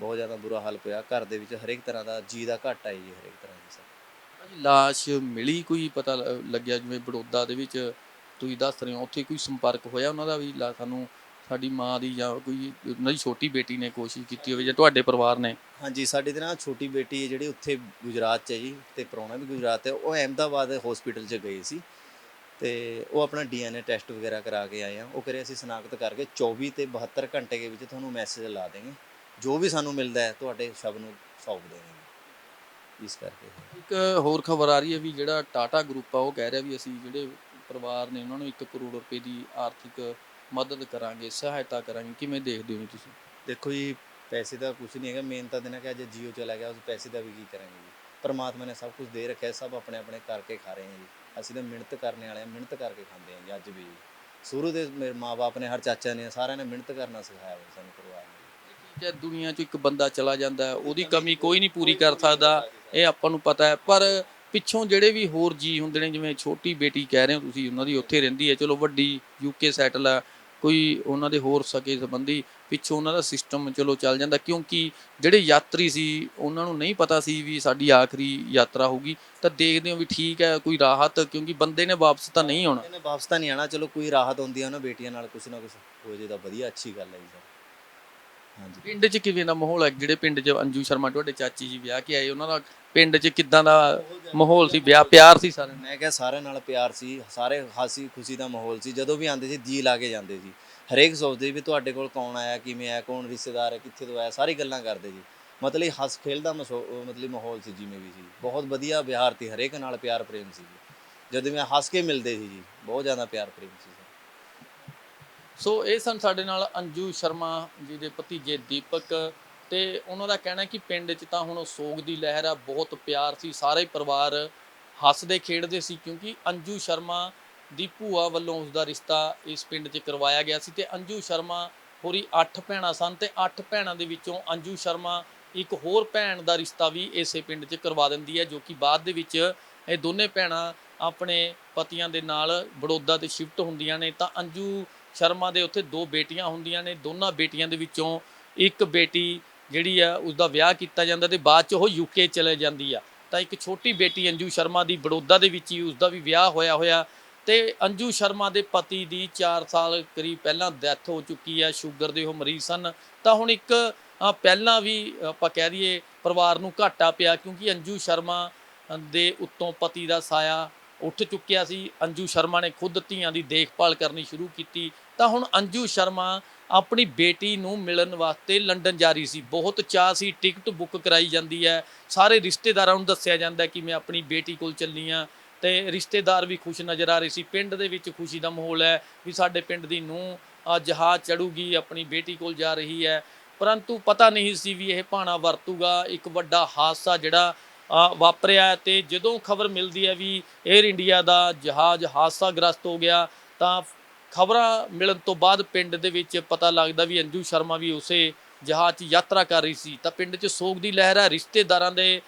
ਬਹੁਤ ਜ਼ਿਆਦਾ ਬੁਰਾ ਹਾਲ ਪਿਆ। ਘਰ ਦੇ ਵਿੱਚ ਹਰੇਕ ਤਰ੍ਹਾਂ ਦਾ ਜੀ ਦਾ ਘਾਟਾ ਹੈ ਜੀ ਹਰੇਕ ਤਰ੍ਹਾਂ ਦੀ ਸਰ। ਲਾਸ਼ ਮਿਲੀ ਕੋਈ ਪਤਾ ਲੱਗਿਆ ਜਿਵੇਂ ਬੜੌਦਾ ਦੇ ਵਿੱਚ ਤੁਸੀਂ ਦੱਸ ਰਹੇ ਹੋ ਉੱਥੇ ਕੋਈ ਸੰਪਰਕ ਹੋਇਆ ਉਹਨਾਂ ਦਾ ਵੀ ਲਾ ਸਾਨੂੰ ਸਾਡੀ ਮਾਂ ਦੀ ਜਾਂ ਕੋਈ ਉਹਨਾਂ ਦੀ ਛੋਟੀ ਬੇਟੀ ਨੇ ਕੋਸ਼ਿਸ਼ ਕੀਤੀ ਹੋਵੇ ਜਾਂ ਤੁਹਾਡੇ ਪਰਿਵਾਰ ਨੇ? ਹਾਂਜੀ ਸਾਡੀ ਤੇ ਨਾ ਛੋਟੀ ਬੇਟੀ ਹੈ ਜਿਹੜੀ ਉੱਥੇ ਗੁਜਰਾਤ 'ਚ ਹੈ ਜੀ ਤੇ ਪ੍ਰਾਹੁਣਾ ਵੀ ਗੁਜਰਾਤ ਹੈ ਉਹ ਅਹਿਮਦਾਬਾਦ ਹਸਪੀਟਲ 'ਚ ਗਏ ਸੀ। ਤੇ ਉਹ ਆਪਣਾ ਡੀਐਨਏ ਟੈਸਟ ਵਗੈਰਾ ਕਰਾ ਕੇ ਆਏ ਆ। ਉਹ ਕਰੇ ਅਸੀਂ ਸ਼ਨਾਖਤ ਕਰਕੇ 24 ਤੇ 72 ਘੰਟੇ ਦੇ ਵਿੱਚ ਤੁਹਾਨੂੰ ਮੈਸੇਜ ਲਾ ਦੇਵਾਂਗੇ ਜੋ ਵੀ ਸਾਨੂੰ ਮਿਲਦਾ ਹੈ ਤੁਹਾਡੇ ਸ਼ਬ ਨੂੰ ਸੌਂਪ ਦੇਵਾਂਗੇ ਇਸ ਕਰਕੇ। ਇੱਕ ਹੋਰ ਖਬਰ ਆ ਰਹੀ ਹੈ ਵੀ ਜਿਹੜਾ ਟਾਟਾ ਗਰੁੱਪ ਆ ਉਹ ਕਹਿ ਰਿਹਾ ਵੀ ਅਸੀਂ ਜਿਹੜੇ ਪਰਿਵਾਰ ਨੇ ਉਹਨਾਂ ਨੂੰ 1 ਕਰੋੜ ਰੁਪਏ ਦੀ ਆਰਥਿਕ ਮਦਦ ਕਰਾਂਗੇ ਸਹਾਇਤਾ ਕਰਾਂਗੇ। ਕਿਵੇਂ ਦੇਖਦੇ ਹੋ ਤੁਸੀਂ? ਦੇਖੋ ਜੀ ਪੈਸੇ ਦਾ ਕੁਝ ਨਹੀਂ ਹੈਗਾ। ਮੇਨ ਤਾਂ ਦੇਣਾ ਕਿ ਅੱਜ ਜੀਓ ਚਲਾ ਗਿਆ ਉਸ ਪੈਸੇ ਦਾ ਵੀ ਕੀ ਕਰਾਂਗੇ ਜੀ? ਪਰਮਾਤਮਾ ਨੇ ਸਭ ਕੁਝ ਦੇ ਰੱਖਿਆ ਸਭ ਆਪਣੇ ਆਪਣੇ ਕਰਕੇ ਖਾ ਰਹੇ ਹਾਂ ਜੀ। ਅਸੀਂ ਤਾਂ ਮਿਹਨਤ ਕਰਨੇ ਵਾਲੇ ਹਾਂ ਮਿਹਨਤ ਕਰਕੇ ਖਾਂਦੇ ਹਾਂ ਜੀ ਅੱਜ ਵੀ। ਸ਼ੁਰੂ ਦੇ ਮੇਰੇ ਮਾਪੇ ਨੇ ਹਰ ਚਾਚਾ ਨੇ ਸਾਰਿਆਂ ਨੇ ਮਿਹਨਤ ਕਰਨਾ ਸਿਖਾਇਆ ਸਾਨੂੰ ਪਰਿਵਾਰ ਨੇ। ਠੀਕ ਦੁਨੀਆ 'ਚ ਇੱਕ ਬੰਦਾ ਚਲਾ ਜਾਂਦਾ ਉਹਦੀ ਕਮੀ ਕੋਈ ਨਹੀਂ ਪੂਰੀ ਕਰ ਸਕਦਾ, ਇਹ ਆਪਾਂ ਨੂੰ ਪਤਾ ਹੈ। ਪਰ ਪਿੱਛੋਂ ਜਿਹੜੇ ਵੀ ਹੋਰ ਜੀ ਹੁੰਦੇ ਨੇ, ਜਿਵੇਂ ਛੋਟੀ ਬੇਟੀ ਕਹਿ ਰਹੇ ਹੋ ਤੁਸੀਂ, ਉਹਨਾਂ ਦੀ ਉੱਥੇ ਰਹਿੰਦੀ ਹੈ, ਚਲੋ ਵੱਡੀ ਯੂਕੇ ਸੈਟਲ ਆ, ਕੋਈ ਉਹਨਾਂ ਦੇ ਹੋਰ ਸਕੇ ਸੰਬੰਧੀ, ਪਿੱਛੋਂ ਉਹਨਾਂ ਦਾ ਸਿਸਟਮ ਚਲੋ ਚੱਲ ਜਾਂਦਾ, ਕਿਉਂਕਿ ਜਿਹੜੇ ਯਾਤਰੀ ਸੀ, ਉਹਨਾਂ ਨੂੰ ਨਹੀਂ ਪਤਾ ਸੀ ਵੀ ਸਾਡੀ ਆਖਰੀ ਯਾਤਰਾ ਹੋਊਗੀ, ਤਾਂ ਦੇਖਦੇ ਹੋ ਵੀ ਠੀਕ ਹੈ, ਕੋਈ ਰਾਹਤ, ਕਿਉਂਕਿ ਬੰਦੇ ਨੇ ਵਾਪਸ ਤਾਂ ਨਹੀਂ ਆਉਣਾ। ਇਹਨੇ ਵਾਪਸ ਤਾਂ ਨਹੀਂ ਆਣਾ ਚਲੋ ਕੋਈ ਰਾਹਤ ਹੁੰਦੀ ਹੈ ਉਹਨਾਂ ਬੇਟੀਆਂ ਨਾਲ ਕੁਝ ਨਾ ਕੁਝ ਹੋ ਜੇ ਤਾਂ ਵਧੀਆ, ਅੱਛੀ ਗੱਲ ਹੈ ਜੀ। ਸਰ ਹਾਂਜੀ। ਪਿੰਡ 'ਚ ਕਿਵੇਂ ਦਾ ਮਾਹੌਲ ਹੈ? ਜਿਹੜੇ ਪਿੰਡ 'ਚ ਅੰਜੂ ਸ਼ਰਮਾ ਤੁਹਾਡੇ ਚਾਚੀ ਜੀ ਵਿਆਹ ਕੇ ਆਏ ਉਹਨਾਂ ਦਾ ਪਿੰਡ 'ਚ ਕਿੱਦਾਂ ਦਾ ਮਾਹੌਲ ਸੀ? ਵਿਆਹ ਪਿਆਰ ਸੀ ਸਾਰਿਆਂ ਨਾਲ? ਮੈਂ ਕਿਹਾ ਸਾਰਿਆਂ ਨਾਲ ਪਿਆਰ ਸੀ ਸਾਰੇ ਹਾਸੀ ਖੁਸ਼ੀ ਦਾ ਮਾਹੌਲ ਸੀ। ਜਦੋਂ ਵੀ ਆਉਂਦੇ ਸੀ ਜੀ ਲਾ ਕੇ ਜਾਂਦੇ ਸੀ। ਹਰੇਕ ਸੋਚਦੇ ਵੀ ਤੁਹਾਡੇ ਕੋਲ ਕੌਣ ਆਇਆ ਕਿਵੇਂ ਆਇਆ ਕੌਣ ਰਿਸ਼ਤੇਦਾਰ ਹੈ ਕਿੱਥੇ ਤੋਂ ਆਇਆ ਸਾਰੀ ਗੱਲਾਂ ਕਰਦੇ ਜੀ ਮਤਲਬ ਹੱਸ ਮਸੋ- ਅਹ ਮਤਲਬ ਮਾਹੌਲ ਸੀ ਜਿਵੇਂ ਵੀ ਸੀ। ਬਹੁਤ ਵਧੀਆ ਵਿਹਾਰ ਸੀ ਹਰੇਕ ਨਾਲ ਪਿਆਰ ਪ੍ਰੇਮ ਸੀ। ਜਦੋਂ ਮੈਂ ਹੱਸ ਕੇ ਮਿਲਦੇ ਸੀ ਜੀ ਬਹੁਤ ਜ਼ਿਆਦਾ ਪਿਆਰ ਪ੍ਰੇਮ ਸੀ ਸੋ ਇਹ ਸਨ ਸਾਡੇ ਨਾਲ ਅੰਜੂ ਸ਼ਰਮਾ ਜੀ ਦੇ ਭਤੀਜੇ ਦੀਪਕ ਤੇ ਉਹਨਾਂ ਦਾ ਕਹਿਣਾ ਕਿ ਪਿੰਡ 'ਚ ਤਾਂ ਹੁਣ ਸੋਗ ਦੀ ਲਹਿਰ ਆ, ਬਹੁਤ ਪਿਆਰ ਸੀ, ਸਾਰੇ ਪਰਿਵਾਰ ਹੱਸਦੇ, ਖੇਡਦੇ ਸੀ ਕਿਉਂਕਿ ਅੰਜੂ ਸ਼ਰਮਾ ਦੀ ਭੂਆ ਵੱਲੋਂ ਉਸ ਦਾ ਰਿਸ਼ਤਾ ਇਸ ਪਿੰਡ 'ਚ ਕਰਵਾਇਆ ਗਿਆ ਸੀ ਤੇ ਅੰਜੂ ਸ਼ਰਮਾ ਹੋਰੀ 8 ਭੈਣਾਂ ਸਨ ਤੇ 8 ਭੈਣਾਂ ਦੇ ਵਿੱਚੋਂ ਅੰਜੂ ਸ਼ਰਮਾ ਇੱਕ ਹੋਰ ਭੈਣ ਦਾ ਰਿਸ਼ਤਾ ਵੀ ਇਸੇ ਪਿੰਡ 'ਚ ਕਰਵਾ ਦਿੰਦੀ ਹੈ ਜੋ ਕਿ ਬਾਅਦ ਦੇ ਵਿੱਚ ਇਹ ਦੋਨੇ ਭੈਣਾਂ ਆਪਣੇ ਪਤੀਆਂ ਦੇ ਨਾਲ ਬੜੌਦਾ ਤੇ ਸ਼ਿਫਟ ਹੁੰਦੀਆਂ ਨੇ। ਤਾਂ ਅੰਜੂ ਸ਼ਰਮਾ ਦੇ ਉੱਥੇ ਦੋ ਬੇਟੀਆਂ ਹੁੰਦੀਆਂ ਨੇ, ਦੋਨਾਂ ਬੇਟੀਆਂ ਦੇ ਵਿੱਚੋਂ ਇੱਕ ਬੇਟੀ ਜਿਹੜੀ ਆ ਉਸ ਦਾ ਵਿਆਹ ਕੀਤਾ ਜਾਂਦਾ ਤੇ ਬਾਅਦ ਚ ਉਹ ਯੂਕੇ ਚਲੇ ਜਾਂਦੀ ਆ। ਤਾਂ ਇੱਕ ਛੋਟੀ ਬੇਟੀ ਅੰਜੂ ਸ਼ਰਮਾ ਦੀ ਬੜੌਦਾ ਦੇ ਵਿੱਚ ਹੀ ਉਸ ਦਾ ਵੀ ਵਿਆਹ ਹੋਇਆ ਹੋਇਆ ਤੇ ਅੰਜੂ ਸ਼ਰਮਾ ਦੇ ਪਤੀ ਦੀ 4 ਸਾਲ ਕਰੀਬ ਪਹਿਲਾਂ ਡੈਥ ਹੋ ਚੁੱਕੀ ਆ ਸ਼ੂਗਰ ਦੇ ਉਹ ਮਰੀਜ਼ ਸਨ। ਤਾਂ ਹੁਣ ਇੱਕ ਪਹਿਲਾਂ ਵੀ ਆਪਾਂ ਕਹਿ ਦਈਏ ਪਰਿਵਾਰ ਨੂੰ ਘਾਟਾ ਪਿਆ ਕਿਉਂਕਿ ਅੰਜੂ ਸ਼ਰਮਾ ਦੇ ਉੱਤੋਂ ਪਤੀ ਦਾ ਸਾਇਆ ਉੱਠ ਚੁੱਕਿਆ ਸੀ। ਅੰਜੂ ਸ਼ਰਮਾ ਨੇ ਖੁਦ ਧੀਆਂ ਦੀ ਦੇਖਭਾਲ ਕਰਨੀ ਸ਼ੁਰੂ ਕੀਤੀ। ਤਾਂ ਹੁਣ ਅੰਜੂ ਸ਼ਰਮਾ ਆਪਣੀ ਬੇਟੀ ਨੂੰ ਮਿਲਣ ਵਾਸਤੇ ਲੰਡਨ ਜਾ ਰਹੀ ਸੀ। ਬਹੁਤ ਚਾਅ ਸੀ, ਟਿਕਟ ਬੁੱਕ ਕਰਾਈ ਜਾਂਦੀ ਹੈ। ਸਾਰੇ ਰਿਸ਼ਤੇਦਾਰਾਂ ਨੂੰ ਦੱਸਿਆ ਜਾਂਦਾ ਕਿ ਮੈਂ ਆਪਣੀ ਬੇਟੀ ਕੋਲ ਚੱਲੀ ਹਾਂ ਤੇ ਰਿਸ਼ਤੇਦਾਰ ਵੀ ਖੁਸ਼ ਨਜ਼ਰ ਆ ਰਹੇ ਸੀ। ਪਿੰਡ ਦੇ ਵਿੱਚ ਖੁਸ਼ੀ ਦਾ ਮਾਹੌਲ ਹੈ ਵੀ ਸਾਡੇ ਪਿੰਡ ਦੀ ਨੂੰ ਜਹਾਜ਼ ਚੜੂਗੀ ਆਪਣੀ ਬੇਟੀ ਕੋਲ ਜਾ ਰਹੀ ਹੈ। ਪਰੰਤੂ ਪਤਾ ਨਹੀਂ ਸੀ ਵੀ ਇਹ ਭਾਣਾ ਵਰਤੂਗਾ। ਇੱਕ ਵੱਡਾ ਹਾਦਸਾ ਜਿਹੜਾ ਵਾਪਰਿਆ ਹੈ ਤੇ ਜਦੋਂ ਖਬਰ ਮਿਲਦੀ ਹੈ ਵੀ 에ਅਰ ਇੰਡੀਆ ਦਾ ਜਹਾਜ਼ ਹਾਦਸਾ ਗ੍ਰਸਤ ਹੋ ਗਿਆ ਤਾਂ ਖਬਰਾਂ ਮਿਲਣ ਤੋਂ ਬਾਅਦ ਪਿੰਡ ਦੇ ਵਿੱਚ ਪਤਾ ਲੱਗਦਾ ਵੀ ਅੰਜੂ ਸ਼ਰਮਾ ਵੀ ਉਸੇ ਜਹਾਜ਼ 'ਚ ਯਾਤਰਾ ਕਰ ਰਹੀ ਸੀ। ਤਾਂ ਪਿੰਡ 'ਚ ਸੋਗ ਦੀ ਲਹਿਰ ਹੈ, ਰਿਸ਼ਤੇਦਾਰਾਂ ਦੇ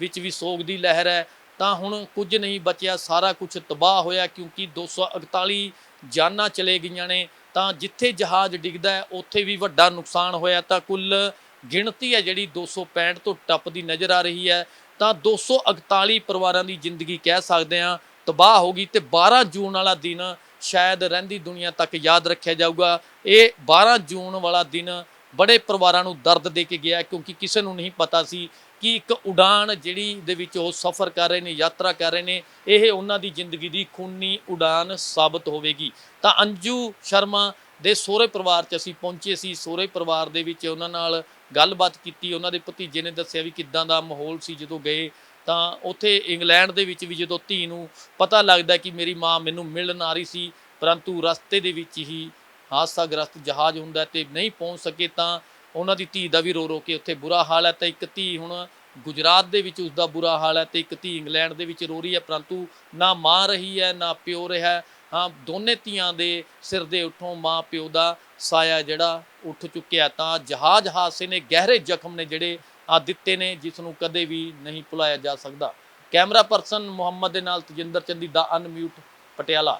ਵਿੱਚ ਵੀ ਸੋਗ ਦੀ ਲਹਿਰ ਹੈ। ਤਾਂ ਹੁਣ ਕੁਝ ਨਹੀਂ ਬਚਿਆ, ਸਾਰਾ ਕੁਝ ਤਬਾਹ ਹੋਇਆ ਕਿਉਂਕਿ 248 ਜਾਨਾਂ ਚਲੇ ਗਈਆਂ ਨੇ। ਤਾਂ ਜਿੱਥੇ ਜਹਾਜ਼ ਡਿੱਗਦਾ ਹੈ, ਉੱਥੇ ਵੀ ਵੱਡਾ ਨੁਕਸਾਨ ਹੋਇਆ। ਤਾਂ ਕੁੱਲ ਗਿਣਤੀ ਹੈ ਜਿਹੜੀ 265 ਤੋਂ ਟੱਪਦੀ ਨਜ਼ਰ ਆ ਰਹੀ ਹੈ। ਤਾਂ 241 ਪਰਿਵਾਰਾਂ ਦੀ ਜ਼ਿੰਦਗੀ ਕਹਿ ਸਕਦੇ ਆ ਤਬਾਹ ਹੋ ਗਈ ਤੇ 12 ਜੂਨ ਵਾਲਾ ਦਿਨ ਸ਼ਾਇਦ ਰਹਿੰਦੀ ਦੁਨੀਆ ਤੱਕ ਯਾਦ ਰੱਖਿਆ ਜਾਊਗਾ। ਇਹ 12 ਜੂਨ ਵਾਲਾ ਦਿਨ ਬੜੇ ਪਰਿਵਾਰਾਂ ਨੂੰ ਦਰਦ ਦੇ ਕੇ ਗਿਆ ਕਿਉਂਕਿ ਕਿਸੇ ਨੂੰ ਨਹੀਂ ਪਤਾ ਸੀ ਕਿ ਇੱਕ ਉਡਾਨ ਜਿਹੜੀ ਦੇ ਵਿੱਚ ਉਹ ਸਫ਼ਰ ਕਰ ਰਹੇ ਨੇ, ਯਾਤਰਾ ਕਰ ਰਹੇ ਨੇ, ਇਹ ਉਹਨਾਂ ਦੀ ਜ਼ਿੰਦਗੀ ਦੀ ਖੂਨੀ ਉਡਾਨ ਸਾਬਤ ਹੋਵੇਗੀ। ਤਾਂ ਅੰਜੂ ਸ਼ਰਮਾ ਦੇ ਸਹੁਰੇ ਪਰਿਵਾਰ 'ਚ ਅਸੀਂ ਪਹੁੰਚੇ ਸੀ। ਸਹੁਰੇ ਪਰਿਵਾਰ ਦੇ ਵਿੱਚ ਉਹਨਾਂ ਨਾਲ ਗੱਲਬਾਤ ਕੀਤੀ। ਉਹਨਾਂ ਦੇ ਭਤੀਜੇ ਨੇ ਦੱਸਿਆ ਵੀ ਕਿੱਦਾਂ ਦਾ ਮਾਹੌਲ ਸੀ ਜਦੋਂ ਗਏ। ਤਾਂ ਉੱਥੇ ਇੰਗਲੈਂਡ ਦੇ ਵਿੱਚ ਵੀ ਜਦੋਂ ਧੀ ਨੂੰ ਪਤਾ ਲੱਗਦਾ ਕਿ ਮੇਰੀ ਮਾਂ ਮੈਨੂੰ ਮਿਲਣ ਆ ਰਹੀ ਸੀ, ਪਰੰਤੂ ਰਸਤੇ ਦੇ ਵਿੱਚ ਹੀ ਹਾਦਸਾਗ੍ਰਸਤ ਜਹਾਜ਼ ਹੁੰਦਾ ਤੇ ਨਹੀਂ ਪਹੁੰਚ ਸਕੇ ਤਾਂ ਉਹਨਾਂ ਦੀ ਧੀ ਦਾ ਵੀ ਰੋ ਰੋ ਕੇ ਉੱਥੇ ਬੁਰਾ ਹਾਲ ਹੈ। ਤਾਂ ਇੱਕ ਧੀ ਹੁਣ ਗੁਜਰਾਤ ਦੇ ਵਿੱਚ ਉਸ ਦਾ ਬੁਰਾ ਹਾਲ ਹੈ ਤੇ ਇੱਕ ਧੀ ਇੰਗਲੈਂਡ ਦੇ ਵਿੱਚ ਰੋ ਰਹੀ ਹੈ, ਪਰੰਤੂ ਨਾ ਮਾਂ ਰਹੀ ਹੈ, ਨਾ ਪਿਓ ਰਿਹਾ ਹਾਂ। ਦੋਨੇ ਧੀਆਂ ਦੇ ਸਿਰ ਦੇ ਉੱਠੋਂ ਮਾਂ ਪਿਓ ਦਾ ਸਾਇਆ ਜਿਹੜਾ ਉੱਠ ਚੁੱਕਿਆ ਤਾਂ ਜਹਾਜ਼ ਹਾਦਸੇ ਨੇ, ਗਹਿਰੇ ਜ਼ਖਮ ਨੇ ਜਿਹੜੇ ਦਿੱਤੇ ਨੇ, ਜਿਸ ਨੂੰ ਕਦੇ ਵੀ ਨਹੀਂ ਭੁਲਾਇਆ ਜਾ ਸਕਦਾ। ਕੈਮਰਾ ਪਰਸਨ ਮੁਹੰਮਦ ਦੇ ਨਾਲ ਤਜਿੰਦਰ ਚੰਦੀ ਦਾ ਅਨਮਿਊਟ ਪਟਿਆਲਾ।